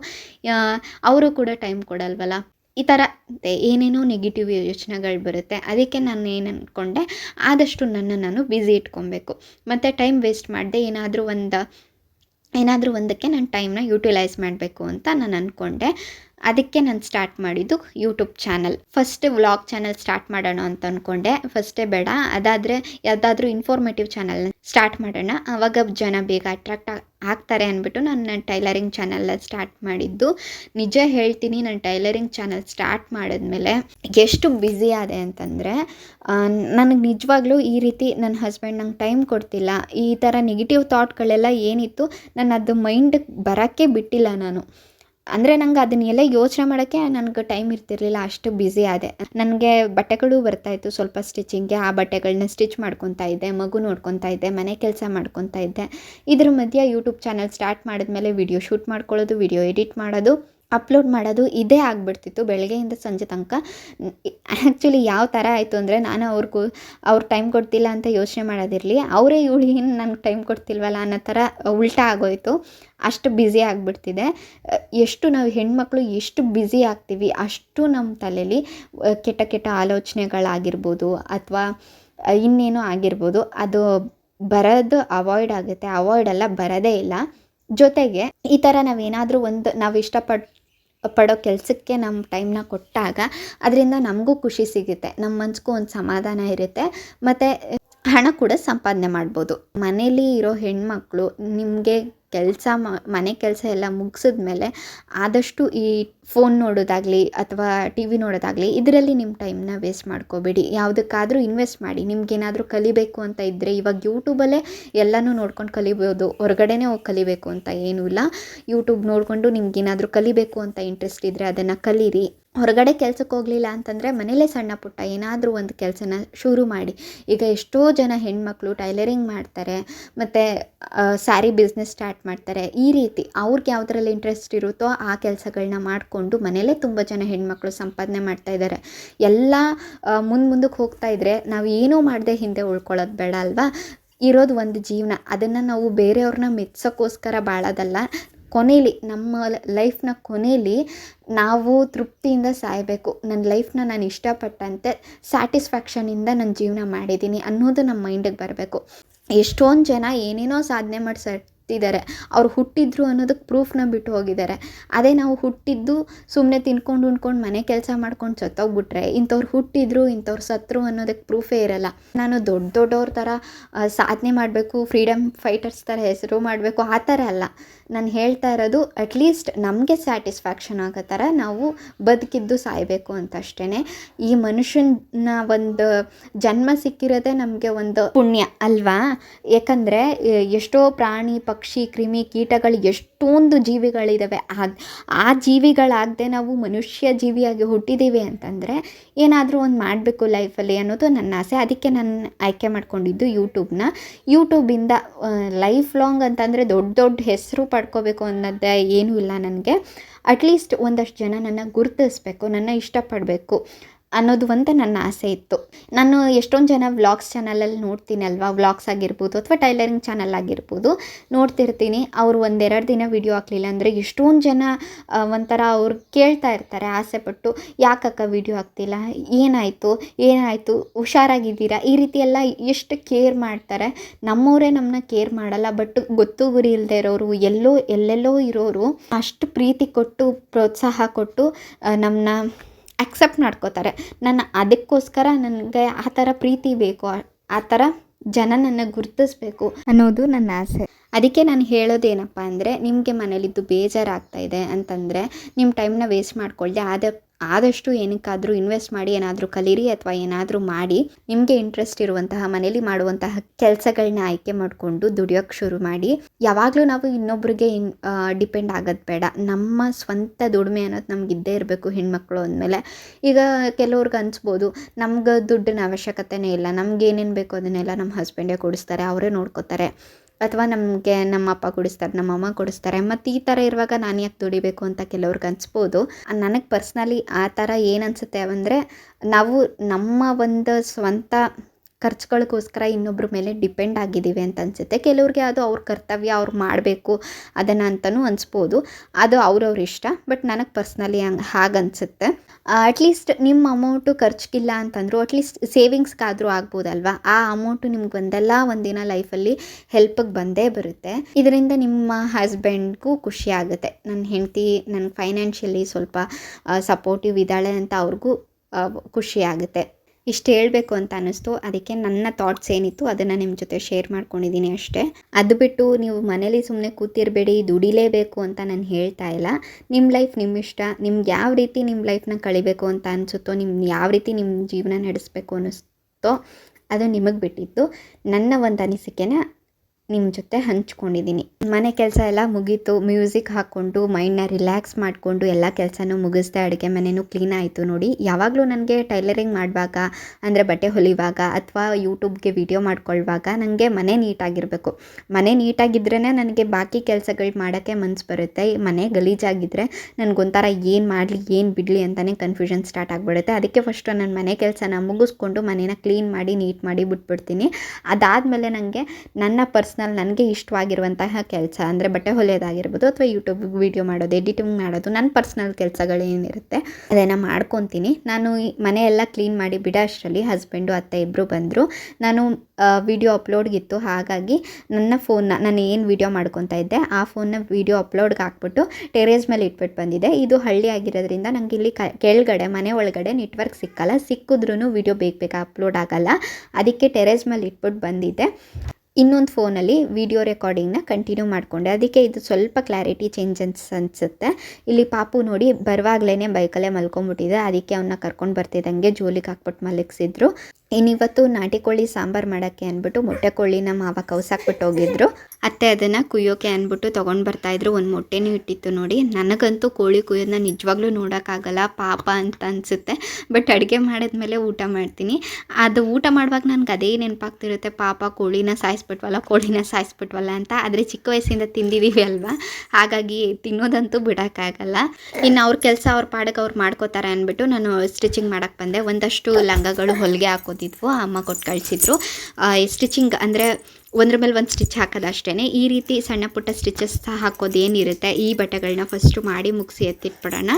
ಅವರು ಕೂಡ ಟೈಮ್ ಕೊಡಲ್ವಲ್ಲ? ಈ ಥರ ಏನೇನೋ ನೆಗೆಟಿವ್ ಯೋಚನೆಗಳು ಬರುತ್ತೆ. ಅದಕ್ಕೆ ನಾನು ಏನು ಅಂದ್ಕೊಂಡೆ ಆದಷ್ಟು ನನ್ನ ನಾನು ಬ್ಯುಸಿ ಇಟ್ಕೊಬೇಕು. ಮತ್ತು ಟೈಮ್ ವೇಸ್ಟ್ ಮಾಡಿದೆ ಏನಾದರೂ ಒಂದು, ಏನಾದರೂ ಒಂದಕ್ಕೆ ನಾನು ಟೈಮ್ನ ಯುಟಿಲೈಸ್ ಮಾಡಬೇಕು ಅಂತ ನಾನು ಅಂದ್ಕೊಂಡೆ ಅದಕ್ಕೆ ನಾನು ಸ್ಟಾರ್ಟ್ ಮಾಡಿದ್ದು YouTube channel first vlog channel start ಮಾಡೋಣ ಅಂತ ಅಂದ್ಕೊಂಡೆ ಫಸ್ಟೇ ಬೇಡ. ಅದಾದರೆ ಯಾವುದಾದ್ರೂ ಇನ್ಫಾರ್ಮೇಟಿವ್ ಚಾನಲ್ ಸ್ಟಾರ್ಟ್ ಮಾಡೋಣ. ಅವಾಗ ಜನ ಬೇಗ ಅಟ್ರಾಕ್ಟ್ ಆಗ್ತಾರೆ ಅಂದ್ಬಿಟ್ಟು ನಾನು ನನ್ನ ಟೈಲರಿಂಗ್ ಚಾನಲ್ನ ಸ್ಟಾರ್ಟ್ ಮಾಡಿದ್ದು. ನಿಜ ಹೇಳ್ತೀನಿ, ನಾನು ಟೈಲರಿಂಗ್ ಚಾನಲ್ ಸ್ಟಾರ್ಟ್ ಮಾಡಿದ್ಮೇಲೆ ಎಷ್ಟು ಬ್ಯುಸಿ ಆದೆ ಅಂತಂದರೆ ನನಗೆ ನಿಜವಾಗ್ಲೂ ಈ ರೀತಿ ನನ್ನ ಹಸ್ಬೆಂಡ್ ನಂಗೆ ಟೈಮ್ ಕೊಡ್ತಿಲ್ಲ. ಈ ಥರ ನೆಗೆಟಿವ್ ಥಾಟ್ಗಳೆಲ್ಲ ಏನಿತ್ತು, ನಾನು ಅದು ಮೈಂಡ್ ಬರೋಕ್ಕೆ ಬಿಟ್ಟಿಲ್ಲ ನಾನು. ಅಂದರೆ ನಂಗೆ ಅದನ್ನೆಲ್ಲ ಯೋಚನೆ ಮಾಡೋಕ್ಕೆ ನನಗೆ ಟೈಮ್ ಇರ್ತಿರ್ಲಿಲ್ಲ, ಅಷ್ಟು ಬ್ಯುಸಿ ಆದೆ. ನನಗೆ ಬಟ್ಟೆಗಳು ಬರ್ತಾಯಿತ್ತು ಸ್ವಲ್ಪ ಸ್ಟಿಚಿಂಗ್ಗೆ ಆ ಬಟ್ಟೆಗಳನ್ನ ಸ್ಟಿಚ್ ಮಾಡ್ಕೊತಾ ಇದ್ದೆ, ಮಗು ನೋಡ್ಕೊತಾ ಇದ್ದೆ, ಮನೆ ಕೆಲಸ ಮಾಡ್ಕೊತಾ ಇದ್ದೆ. ಇದ್ರ ಮಧ್ಯೆ ಯೂಟ್ಯೂಬ್ ಚಾನಲ್ ಸ್ಟಾರ್ಟ್ ಮಾಡಿದ್ಮೇಲೆ ವಿಡಿಯೋ ಶೂಟ್ ಮಾಡ್ಕೊಳ್ಳೋದು ವಿಡಿಯೋ ಎಡಿಟ್ ಮಾಡೋದು. ಅಪ್ಲೋಡ್ ಮಾಡೋದು ಇದೇ ಆಗಿಬಿಡ್ತಿತ್ತು ಬೆಳಗ್ಗೆಯಿಂದ ಸಂಜೆ ತನಕ. ಆ್ಯಕ್ಚುಲಿ ಯಾವ ಥರ ಆಯಿತು ಅಂದರೆ ನಾನು ಅವ್ರಿಗೂ, ಅವ್ರು ಟೈಮ್ ಕೊಡ್ತಿಲ್ಲ ಅಂತ ಯೋಚನೆ ಮಾಡೋದಿರಲಿ. ಅವರೇ ಇವಳು ಏನು ನನಗೆ ಟೈಮ್ ಕೊಡ್ತಿಲ್ವಲ್ಲ ಅನ್ನೋ ಥರ ಉಲ್ಟಾ ಆಗೋಯಿತು. ಅಷ್ಟು ಬ್ಯುಸಿ ಆಗಿಬಿಡ್ತಿದೆ. ಎಷ್ಟು ನಾವು ಹೆಣ್ಮಕ್ಳು ಎಷ್ಟು ಬ್ಯುಸಿ ಆಗ್ತೀವಿ, ಅಷ್ಟು ನಮ್ಮ ತಲೆಯಲ್ಲಿ ಕೆಟ್ಟ ಕೆಟ್ಟ ಆಲೋಚನೆಗಳಾಗಿರ್ಬೋದು ಅಥವಾ ಇನ್ನೇನೋ ಆಗಿರ್ಬೋದು, ಅದು ಬರೋದು ಅವಾಯ್ಡ್ ಆಗುತ್ತೆ. ಅವಾಯ್ಡ್ ಅಲ್ಲ, ಬರೋದೇ ಇಲ್ಲ. ಜೊತೆಗೆ ಈ ಥರ ನಾವೇನಾದರೂ ಒಂದು, ನಾವು ಇಷ್ಟಪಟ್ಟು ಪಡೋ ಕೆಲಸಕ್ಕೆ ನಮ್ಮ ಟೈಮ್ನ ಕೊಟ್ಟಾಗ ಅದರಿಂದ ನಮಗೂ ಖುಷಿ ಸಿಗುತ್ತೆ. ನಮ್ಮ ಮನ್ಸಿಗೂ ಒಂದು ಸಮಾಧಾನ ಇರುತ್ತೆ. ಮತ್ತು ಹಣ ಕೂಡ ಸಂಪಾದನೆ ಮಾಡ್ಬೋದು. ಮನೇಲಿ ಇರೋ ಹೆಣ್ಮಕ್ಳು ನಿಮಗೆ ಕೆಲಸ ಮನೆ ಕೆಲಸ ಎಲ್ಲ ಮುಗಿಸಿದ್ಮೇಲೆ ಆದಷ್ಟು ಈ ಫೋನ್ ನೋಡೋದಾಗಲಿ ಅಥವಾ ಟಿ ವಿ ನೋಡೋದಾಗಲಿ ಇದರಲ್ಲಿ ನಿಮ್ಮ ಟೈಮ್ನ ವೇಸ್ಟ್ ಮಾಡ್ಕೋಬೇಡಿ. ಯಾವುದಕ್ಕಾದರೂ ಇನ್ವೆಸ್ಟ್ ಮಾಡಿ. ನಿಮ್ಗೇನಾದರೂ ಕಲಿಬೇಕು ಅಂತ ಇದ್ದರೆ ಇವಾಗ ಯೂಟ್ಯೂಬಲ್ಲೇ ಎಲ್ಲನೂ ನೋಡ್ಕೊಂಡು ಕಲಿಬೋದು. ಹೊರಗಡೆನೇ ಹೋಗಿ ಕಲಿಬೇಕು ಅಂತ ಏನೂ ಇಲ್ಲ. ಯೂಟ್ಯೂಬ್ ನೋಡಿಕೊಂಡು ನಿಮ್ಗೇನಾದರೂ ಕಲಿಬೇಕು ಅಂತ ಇಂಟ್ರೆಸ್ಟ್ ಇದ್ದರೆ ಅದನ್ನು ಕಲೀರಿ. ಹೊರಗಡೆ ಕೆಲ್ಸಕ್ಕೆ ಹೋಗಲಿಲ್ಲ ಅಂತಂದರೆ ಮನೆಯಲ್ಲೇ ಸಣ್ಣ ಪುಟ್ಟ ಏನಾದರೂ ಒಂದು ಕೆಲಸನ ಶುರು ಮಾಡಿ. ಈಗ ಎಷ್ಟೋ ಜನ ಹೆಣ್ಮಕ್ಳು ಟೈಲರಿಂಗ್ ಮಾಡ್ತಾರೆ, ಮತ್ತು ಸ್ಯಾರಿ ಬಿಸ್ನೆಸ್ ಸ್ಟಾರ್ಟ್ ಮಾಡ್ತಾರೆ. ಈ ರೀತಿ ಅವ್ರಿಗೆ ಯಾವುದ್ರಲ್ಲಿ ಇಂಟ್ರೆಸ್ಟ್ ಇರುತ್ತೋ ಆ ಕೆಲಸಗಳನ್ನ ಮಾಡಿಕೊಂಡು ಮನೆಯಲ್ಲೇ ತುಂಬ ಜನ ಹೆಣ್ಮಕ್ಳು ಸಂಪಾದನೆ ಮಾಡ್ತಾ ಇದ್ದಾರೆ ಎಲ್ಲ ಮುಂದೆ ಮುಂದಕ್ಕೆ ಹೋಗ್ತಾ ಇದ್ದರೆ ನಾವು ಏನೂ ಮಾಡದೆ ಹಿಂದೆ ಉಳ್ಕೊಳ್ಳೋದು ಬೇಡ ಅಲ್ವಾ? ಇರೋದು ಒಂದು ಜೀವನ. ಅದನ್ನು ನಾವು ಬೇರೆಯವ್ರನ್ನ ಮೆಚ್ಚಕ್ಕೋಸ್ಕರ ಬಾಳೋದಲ್ಲ. ಕೊನೇಲಿ, ನಮ್ಮ ಲೈಫ್ನ ಕೊನೆಯಲ್ಲಿ ನಾವು ತೃಪ್ತಿಯಿಂದ ಸಾಯಬೇಕು. ನನ್ನ ಲೈಫ್ನ ನಾನು ಇಷ್ಟಪಟ್ಟಂತೆ ಸ್ಯಾಟಿಸ್ಫ್ಯಾಕ್ಷನಿಂದ ನನ್ನ ಜೀವನ ಮಾಡಿದ್ದೀನಿ ಅನ್ನೋದು ನಮ್ಮ ಮೈಂಡಿಗೆ ಬರಬೇಕು. ಎಷ್ಟೊಂದು ಜನ ಏನೇನೋ ಸಾಧನೆ ಮಾಡಿ ಸತ್ತಿದ್ದಾರೆ ಅವ್ರು ಹುಟ್ಟಿದ್ರು ಅನ್ನೋದಕ್ಕೆ ಪ್ರೂಫ್ನ ಬಿಟ್ಟು ಹೋಗಿದ್ದಾರೆ. ಅದೇ ನಾವು ಹುಟ್ಟಿದ್ದು ಸುಮ್ಮನೆ ತಿನ್ಕೊಂಡು ಉಣ್ಕೊಂಡು ಮನೆ ಕೆಲಸ ಮಾಡ್ಕೊಂಡು ಸತ್ತೋಗ್ಬಿಟ್ರೆ ಇಂಥವ್ರು ಹುಟ್ಟಿದ್ರು, ಇಂಥವ್ರು ಸತ್ರು ಅನ್ನೋದಕ್ಕೆ ಪ್ರೂಫೇ ಇರಲ್ಲ. ನಾನು ದೊಡ್ಡ ದೊಡ್ಡವ್ರ ಥರ ಸಾಧನೆ ಮಾಡಬೇಕು ಫ್ರೀಡಮ್ ಫೈಟರ್ಸ್ ಥರ ಹೆಸರು ಮಾಡಬೇಕು, ಆ ಥರ ಅಲ್ಲ. ನಾನು ಹೇಳ್ತಾ ಇರೋದು ಅಟ್ಲೀಸ್ಟ್ ನಮಗೆ ಸ್ಯಾಟಿಸ್ಫ್ಯಾಕ್ಷನ್ ಆಗೋ ಥರ ನಾವು ಬದುಕಿದ್ದು ಸಾಯಬೇಕು ಅಂತ ಅಷ್ಟೇ ಈ ಮನುಷ್ಯನ ಒಂದು ಜನ್ಮ ಸಿಕ್ಕಿರೋದೇ ನಮಗೆ ಒಂದು ಪುಣ್ಯ ಅಲ್ವಾ? ಯಾಕಂದರೆ ಎಷ್ಟೋ ಪ್ರಾಣಿ ಪಕ್ಷಿ ಕ್ರಿಮಿ ಕೀಟಗಳು ಎಷ್ಟೊಂದು ಜೀವಿಗಳಿದ್ದಾವೆ ಆ ಆ ಜೀವಿಗಳಾಗದೆ ನಾವು ಮನುಷ್ಯ ಜೀವಿಯಾಗಿ ಹುಟ್ಟಿದ್ದೀವಿ ಅಂತಂದರೆ ಏನಾದರೂ ಒಂದು ಮಾಡಬೇಕು ಲೈಫಲ್ಲಿ ಅನ್ನೋದು ನನ್ನ ಆಸೆ. ಅದಕ್ಕೆ ನಾನು ಆಯ್ಕೆ ಮಾಡ್ಕೊಂಡಿದ್ದು ಯೂಟ್ಯೂಬ್ನ. ಯೂಟ್ಯೂಬಿಂದ ಲೈಫ್ ಲಾಂಗ್ ಅಂತಂದರೆ ದೊಡ್ಡ ದೊಡ್ಡ ಹೆಸರು ಪಡ್ಕೋಬೇಕು ಅನ್ನೋದೇ ಏನೂ ಇಲ್ಲ ನನಗೆ. ಅಟ್ಲೀಸ್ಟ್ ಒಂದಷ್ಟು ಜನ ನನ್ನ ಗುರುತಿಸ್ಬೇಕು, ನನ್ನ ಇಷ್ಟಪಡಬೇಕು. ಅನ್ನೋದು ಒಂದು ನನ್ನ ಆಸೆ ಇತ್ತು. ನಾನು ಎಷ್ಟೊಂದು ಜನ ವ್ಲಾಗ್ಸ್ ಚಾನಲಲ್ಲಿ ನೋಡ್ತೀನಿ ಅಲ್ವಾ ವ್ಲಾಗ್ಸ್ ಆಗಿರ್ಬೋದು ಅಥವಾ ಟೈಲರಿಂಗ್ ಚಾನಲ್ ಆಗಿರ್ಬೋದು ನೋಡ್ತಿರ್ತೀನಿ. ಅವರು ಒಂದೆರಡು ದಿನ ವಿಡಿಯೋ ಹಾಕ್ಲಿಲ್ಲ ಅಂದರೆ ಎಷ್ಟೊಂದು ಜನ ಒಂಥರ ಅವ್ರು ಕೇಳ್ತಾ ಇರ್ತಾರೆ ಆಸೆ ಪಟ್ಟು ಯಾಕಕ್ಕ ವಿಡಿಯೋ ಹಾಕ್ತಿಲ್ಲ? ಏನಾಯಿತು? ಏನಾಯಿತು? ಹುಷಾರಾಗಿದ್ದೀರಾ? ಈ ರೀತಿ ಎಲ್ಲ ಎಷ್ಟು ಕೇರ್ ಮಾಡ್ತಾರೆ? ನಮ್ಮವರೇ ನಮ್ಮನ್ನ ಕೇರ್ ಮಾಡಲ್ಲ. ಬಟ್ ಗೊತ್ತು ಗುರಿ ಇಲ್ಲದೆ ಇರೋರು, ಎಲ್ಲೋ ಎಲ್ಲೆಲ್ಲೋ ಇರೋರು ಅಷ್ಟು ಪ್ರೀತಿ ಕೊಟ್ಟು, ಪ್ರೋತ್ಸಾಹ ಕೊಟ್ಟು ನಮ್ಮನ್ನ ಅಕ್ಸೆಪ್ಟ್ ಮಾಡ್ಕೋತಾರೆ. ನನ್ನ ಅದಕ್ಕೋಸ್ಕರ ನನಗೆ ಆ ಥರ ಪ್ರೀತಿ ಬೇಕು, ಆ- ಥರ ಜನ ನನ್ನ ಗುರುತಿಸ್ಬೇಕು ಅನ್ನೋದು ನನ್ನ ಆಸೆ. ಅದಕ್ಕೆ ನಾನು ಹೇಳೋದೇನಪ್ಪ ಅಂದರೆ, ನಿಮಗೆ ಮನೇಲಿದ್ದು ಬೇಜಾರಾಗ್ತಾ ಇದೆ ಅಂತಂದರೆ ನಿಮ್ಮ ಟೈಮ್ನ ವೇಸ್ಟ್ ಮಾಡ್ಕೊಳ್ಳಿ. ಆದ ಆದಷ್ಟು ಏನಕ್ಕಾದರೂ ಇನ್ವೆಸ್ಟ್ ಮಾಡಿ, ಏನಾದರೂ ಕಲೀರಿ ಅಥವಾ ಏನಾದರೂ ಮಾಡಿ, ನಿಮಗೆ ಇಂಟ್ರೆಸ್ಟ್ ಇರುವಂತಹ ಮನೇಲಿ ಮಾಡುವಂತಹ ಕೆಲಸಗಳನ್ನ ಆಯ್ಕೆ ಮಾಡಿಕೊಂಡು ದುಡಿಯೋಕ್ಕೆ ಶುರು ಮಾಡಿ. ಯಾವಾಗಲೂ ನಾವು ಇನ್ನೊಬ್ರಿಗೆ ಇನ್ ಡಿಪೆಂಡ್ ಆಗೋದು ಬೇಡ. ನಮ್ಮ ಸ್ವಂತ ದುಡಿಮೆ ಅನ್ನೋದು ನಮ್ಗೆ ಇದ್ದೇ ಇರಬೇಕು ಹೆಣ್ಮಕ್ಳು ಅಂದಮೇಲೆ. ಈಗ ಕೆಲವ್ರಿಗೆ ಅನ್ಸ್ಬೋದು, ನಮ್ಗೆ ದುಡ್ಡಿನ ಅವಶ್ಯಕತೆನೇ ಇಲ್ಲ, ನಮ್ಗೆ ಏನೇನು ಬೇಕೋ ಅದನ್ನೆಲ್ಲ ನಮ್ಮ ಹಸ್ಬೆಂಡೇ ಕೊಡಿಸ್ತಾರೆ, ಅವರೇ ನೋಡ್ಕೋತಾರೆ. ಅಥವಾ ನಮಗೆ ನಮ್ಮ ಅಪ್ಪ ಕೊಡಿಸ್ತಾರೆ, ನಮ್ಮ ಅಮ್ಮ ಕೊಡಿಸ್ತಾರೆ, ಮತ್ತು ಈ ಥರ ಇರುವಾಗ ನಾನು ಯಾಕೆ ದುಡಿಬೇಕು ಅಂತ ಕೆಲವ್ರಿಗೆ ಅನಿಸ್ಬೋದು. ನನಗೆ ಪರ್ಸ್ನಲಿ ಆ ಥರ ಏನು ಅನಿಸುತ್ತೆ ಅಂದರೆ, ನಾವು ನಮ್ಮ ಒಂದು ಸ್ವಂತ ಖರ್ಚುಗಳಿಗೋಸ್ಕರ ಇನ್ನೊಬ್ಬರ ಮೇಲೆ ಡಿಪೆಂಡ್ ಆಗಿದ್ದೀವಿ ಅಂತ ಅನಿಸುತ್ತೆ. ಕೆಲವ್ರಿಗೆ ಅದು ಅವ್ರ ಕರ್ತವ್ಯ, ಅವ್ರು ಮಾಡಬೇಕು ಅದನ್ನು ಅಂತಲೂ ಅನಿಸ್ಬೋದು. ಅದು ಅವ್ರವ್ರ ಇಷ್ಟ, ಬಟ್ ನನಗೆ ಪರ್ಸ್ನಲಿ ಹಂಗೆ, ಹಾಗೆ ಅನಿಸುತ್ತೆ. ಅಟ್ಲೀಸ್ಟ್ ನಿಮ್ಮ ಅಮೌಂಟು ಖರ್ಚಿಗಿಲ್ಲ ಅಂತಂದ್ರು ಅಟ್ಲೀಸ್ಟ್ ಸೇವಿಂಗ್ಸ್ಗಾದರೂ ಆಗ್ಬೋದಲ್ವಾ? ಆ ಅಮೌಂಟು ನಿಮ್ಗೆ ಒಂದಲ್ಲ ಒಂದಿನ ಲೈಫಲ್ಲಿ ಹೆಲ್ಪಿಗೆ ಬಂದೇ ಬರುತ್ತೆ. ಇದರಿಂದ ನಿಮ್ಮ ಹಸ್ಬೆಂಡ್ಗೂ ಖುಷಿ ಆಗುತ್ತೆ. ನನ್ನ ಹೆಂಡತಿ ನನ್ನ ಫೈನಾನ್ಷಿಯಲಿ ಸ್ವಲ್ಪ ಸಪೋರ್ಟಿವ್ ಇದ್ದಾಳೆ ಅಂತ ಅವ್ರಿಗೂ ಖುಷಿ ಆಗುತ್ತೆ. ಇಷ್ಟು ಹೇಳಬೇಕು ಅಂತ ಅನ್ನಿಸ್ತು. ಅದಕ್ಕೆ ನನ್ನ ಥಾಟ್ಸ್ ಏನಿತ್ತು ಅದನ್ನು ನಿಮ್ಮ ಜೊತೆ ಶೇರ್ ಮಾಡ್ಕೊಂಡಿದ್ದೀನಿ ಅಷ್ಟೇ. ಅದು ಬಿಟ್ಟು ನೀವು ಮನೇಲಿ ಸುಮ್ಮನೆ ಕೂತಿರಬೇಡಿ, ದುಡಿಲೇಬೇಕು ಅಂತ ನಾನು ಹೇಳ್ತಾ ಇಲ್ಲ. ನಿಮ್ಮ ಲೈಫ್ ನಿಮ್ಮ ಇಷ್ಟ. ನಿಮ್ಗೆ ಯಾವ ರೀತಿ ನಿಮ್ಮ ಲೈಫ್ನ ಕಳಿಬೇಕು ಅಂತ ಅನಿಸುತ್ತೋ ನಿಮ್ಮ ಯಾವ ರೀತಿ ನಿಮ್ಮ ಜೀವನ ನಡೆಸಬೇಕು ಅನ್ನಿಸ್ತೋ, ಅದು ನಿಮಗೆ ಬಿಟ್ಟಿತ್ತು. ನನ್ನ ಒಂದು ಅನಿಸಿಕೆನ ನಿಮ್ಮ ಜೊತೆ ಹಂಚ್ಕೊಂಡಿದ್ದೀನಿ ಮನೆ ಕೆಲಸ ಎಲ್ಲ ಮುಗೀತು. ಮ್ಯೂಸಿಕ್ ಹಾಕ್ಕೊಂಡು, ಮೈಂಡ್ನ ರಿಲ್ಯಾಕ್ಸ್ ಮಾಡಿಕೊಂಡು ಎಲ್ಲ ಕೆಲಸನೂ ಮುಗಿಸ್ದೆ, ಅಡುಗೆ ಮನೆಯೂ ಕ್ಲೀನ್ ಆಯಿತು ನೋಡಿ. ಯಾವಾಗಲೂ ನನಗೆ ಟೈಲರಿಂಗ್ ಮಾಡುವಾಗ, ಅಂದರೆ ಬಟ್ಟೆ ಹೊಲಿವಾಗ ಅಥವಾ ಯೂಟ್ಯೂಬ್ಗೆ ವಿಡಿಯೋ ಮಾಡ್ಕೊಳ್ಳುವಾಗ ನನಗೆ ಮನೆ ನೀಟಾಗಿರಬೇಕು. ಮನೆ ನೀಟಾಗಿದ್ರೇ ನನಗೆ ಬಾಕಿ ಕೆಲಸಗಳು ಮಾಡೋಕ್ಕೆ ಮನ್ಸು ಬರುತ್ತೆ. ಮನೆ ಗಲೀಜಾಗಿದ್ದರೆ ನನಗೊಂಥರ ಏನು ಮಾಡಲಿ, ಏನು ಬಿಡಲಿ ಅಂತಲೇ ಕನ್ಫ್ಯೂಷನ್ ಸ್ಟಾರ್ಟ್ ಆಗಿಬಿಡುತ್ತೆ. ಅದಕ್ಕೆ ಫಸ್ಟು ನನ್ನ ಮನೆ ಕೆಲಸನ ಮುಗಿಸ್ಕೊಂಡು ಮನೇನ ಕ್ಲೀನ್ ಮಾಡಿ ನೀಟ್ ಮಾಡಿ ಬಿಟ್ಬಿಡ್ತೀನಿ. ಅದಾದಮೇಲೆ ನನಗೆ ನನ್ನ ಪರ್ಸ್ನಲ್ ನನಗೆ ಇಷ್ಟವಾಗಿರುವಂತಹ ಕೆಲಸ, ಅಂದರೆ ಬಟ್ಟೆ ಹೊಲಿಯೋದಾಗಿರ್ಬೋದು ಅಥವಾ ಯೂಟ್ಯೂಬ್ ವೀಡಿಯೋ ಮಾಡೋದು ಎಡಿಟಿಂಗ್ ಮಾಡೋದು ನನ್ನ ಪರ್ಸ್ನಲ್ ಕೆಲಸಗಳೇನಿರುತ್ತೆ ಅದನ್ನು ಮಾಡ್ಕೊತೀನಿ. ನಾನು ಮನೆಯೆಲ್ಲ ಕ್ಲೀನ್ ಮಾಡಿ ಬಿಡೋ ಅಷ್ಟರಲ್ಲಿ ಹಸ್ಬೆಂಡು ಅತ್ತೆ ಇಬ್ಬರು ಬಂದರು. ನಾನು ವಿಡಿಯೋ ಅಪ್ಲೋಡ್ಗಿತ್ತು ಹಾಗಾಗಿ ನನ್ನ ಫೋನ್ನ ನಾನು ಏನು ವಿಡಿಯೋ ಮಾಡ್ಕೊತಾ ಇದ್ದೆ, ಆ ಫೋನ್ನ ವಿಡಿಯೋ ಅಪ್ಲೋಡ್ಗೆ ಹಾಕ್ಬಿಟ್ಟು ಟೆರೇಸ್ ಮೇಲೆ ಇಟ್ಬಿಟ್ಟು ಬಂದಿದೆ ಇದು ಹಳ್ಳಿ ಆಗಿರೋದ್ರಿಂದ ನನಗೆ ಇಲ್ಲಿ ಕೆಳಗಡೆ, ಮನೆ ಒಳಗಡೆ ನೆಟ್ವರ್ಕ್ ಸಿಕ್ಕಲ್ಲ. ಸಿಕ್ಕಿದ್ರೂ ವಿಡಿಯೋ ಬೇಗ ಬೇಗ ಅಪ್ಲೋಡ್ ಆಗಲ್ಲ. ಅದಕ್ಕೆ ಟೆರೇಸ್ ಮೇಲೆ ಇಟ್ಬಿಟ್ಟು ಬಂದಿದ್ದೆ. ಇನ್ನೊಂದು ಫೋನಲ್ಲಿ ವಿಡಿಯೋ ರೆಕಾರ್ಡಿಂಗ್ನ ಕಂಟಿನ್ಯೂ ಮಾಡಿಕೊಂಡೆ. ಅದಕ್ಕೆ ಇದು ಸ್ವಲ್ಪ ಕ್ಲಾರಿಟಿ ಚೇಂಜಸ್ ಅನಿಸುತ್ತೆ. ಇಲ್ಲಿ ಪಾಪು ನೋಡಿ ಬರುವಾಗಲೇ ಬೈಕಲ್ಲೇ ಮಲ್ಕೊಂಡ್ಬಿಟ್ಟಿದೆ ಅದಕ್ಕೆ ಅವನ್ನ ಕರ್ಕೊಂಡು ಬರ್ತಿದ್ದಂಗೆ ಜೋಲಿಗೆ ಹಾಕ್ಬಿಟ್ಟು ಮಲಗಿಸಿದ್ರು. ಇನ್ನಿವತ್ತು ನಾಟಿ ಕೋಳಿ ಸಾಂಬಾರು ಮಾಡೋಕ್ಕೆ ಅಂದ್ಬಿಟ್ಟು ಮೊಟ್ಟೆ ಕೋಳಿನ ಮಾವ ಕೌಸಾಕ್ಬಿಟ್ಟು ಹೋಗಿದ್ರು. ಅತ್ತೆ ಅದನ್ನು ಕುಯ್ಯೋಕೆ ಅಂದ್ಬಿಟ್ಟು ತೊಗೊಂಡು ಬರ್ತಾಯಿದ್ರು ಒಂದು ಮೊಟ್ಟೆನೂ ಇಟ್ಟಿತ್ತು ನೋಡಿ. ನನಗಂತೂ ಕೋಳಿ ಕುಯ್ಯೋದನ್ನ ನಿಜವಾಗ್ಲೂ ನೋಡೋಕ್ಕಾಗಲ್ಲ. ಪಾಪ ಅಂತ ಅನಿಸುತ್ತೆ. ಬಟ್ ಅಡುಗೆ ಮಾಡಿದ್ಮೇಲೆ ಊಟ ಮಾಡ್ತೀನಿ. ಅದು ಊಟ ಮಾಡುವಾಗ ನನಗೆ ಅದೇ ನೆನಪಾಗ್ತಿರುತ್ತೆ. ಪಾಪ ಕೋಳಿನ ಸಾಯಿಸ್ಬಿಟ್ವಲ್ಲ ಕೋಳಿನ ಸಾಯಿಸ್ಬಿಟ್ವಲ್ಲ ಅಂತ. ಆದರೆ ಚಿಕ್ಕ ವಯಸ್ಸಿಂದ ತಿಂದಿದ್ದೀವಿ ಅಲ್ವಾ? ಹಾಗಾಗಿ ತಿನ್ನೋದಂತೂ ಬಿಡೋಕ್ಕಾಗಲ್ಲ. ಇನ್ನು ಅವ್ರ ಕೆಲಸ ಅವ್ರ ಪಾಡಕ್ಕೆ ಅವ್ರು ಮಾಡ್ಕೋತಾರೆ ಅಂದ್ಬಿಟ್ಟು ನಾನು ಸ್ಟಿಚಿಂಗ್ ಮಾಡೋಕ್ಕೆ ಬಂದೆ. ಒಂದಷ್ಟು ಲಂಗಗಳು ಹೊಲಿಗೆ ಹಾಕೋದಿದ್ವು ಅಮ್ಮ ಕೊಟ್ಟು ಕಳಿಸಿದ್ರು. ಸ್ಟಿಚಿಂಗ್ ಅಂದರೆ ಒಂದ್ರ ಮೇಲೆ ಒಂದು ಸ್ಟಿಚ್ ಹಾಕೋದು ಅಷ್ಟೇ ಈ ರೀತಿ ಸಣ್ಣ ಪುಟ್ಟ ಸ್ಟಿಚಸ್ ಹಾಕೋದು ಏನಿರುತ್ತೆ ಈ ಬಟ್ಟೆಗಳನ್ನ ಫಸ್ಟು ಮಾಡಿ ಮುಗಿಸಿ ಎತ್ತಿಟ್ಬಿಡೋಣ.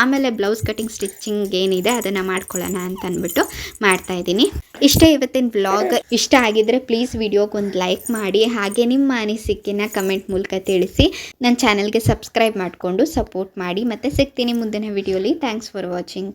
ಆಮೇಲೆ ಬ್ಲೌಸ್ ಕಟಿಂಗ್ ಸ್ಟಿಚಿಂಗ್ ಏನಿದೆ ಅದನ್ನು ಮಾಡ್ಕೊಳ್ಳೋಣ ಅಂತ ಅಂದ್ಬಿಟ್ಟು ಮಾಡ್ತಾ ಇದ್ದೀನಿ. ಇಷ್ಟೇ ಇವತ್ತಿನ ಬ್ಲಾಗ್ ಇಷ್ಟ ಆಗಿದ್ರೆ ಪ್ಲೀಸ್ ವಿಡಿಯೋಗೆ ಒಂದು ಲೈಕ್ ಮಾಡಿ. ಹಾಗೆ ನಿಮ್ಮ ಅನಿಸಿಕೆನ ಕಮೆಂಟ್ ಮೂಲಕ ತಿಳಿಸಿ. ನನ್ನ ಚಾನಲ್ಗೆ ಸಬ್ಸ್ಕ್ರೈಬ್ ಮಾಡಿಕೊಂಡು ಸಪೋರ್ಟ್ ಮಾಡಿ. ಮತ್ತೆ ಸಿಗ್ತೀನಿ ಮುಂದಿನ ವಿಡಿಯೋಲಿ ಥ್ಯಾಂಕ್ಸ್ ಫಾರ್ ವಾಚಿಂಗ್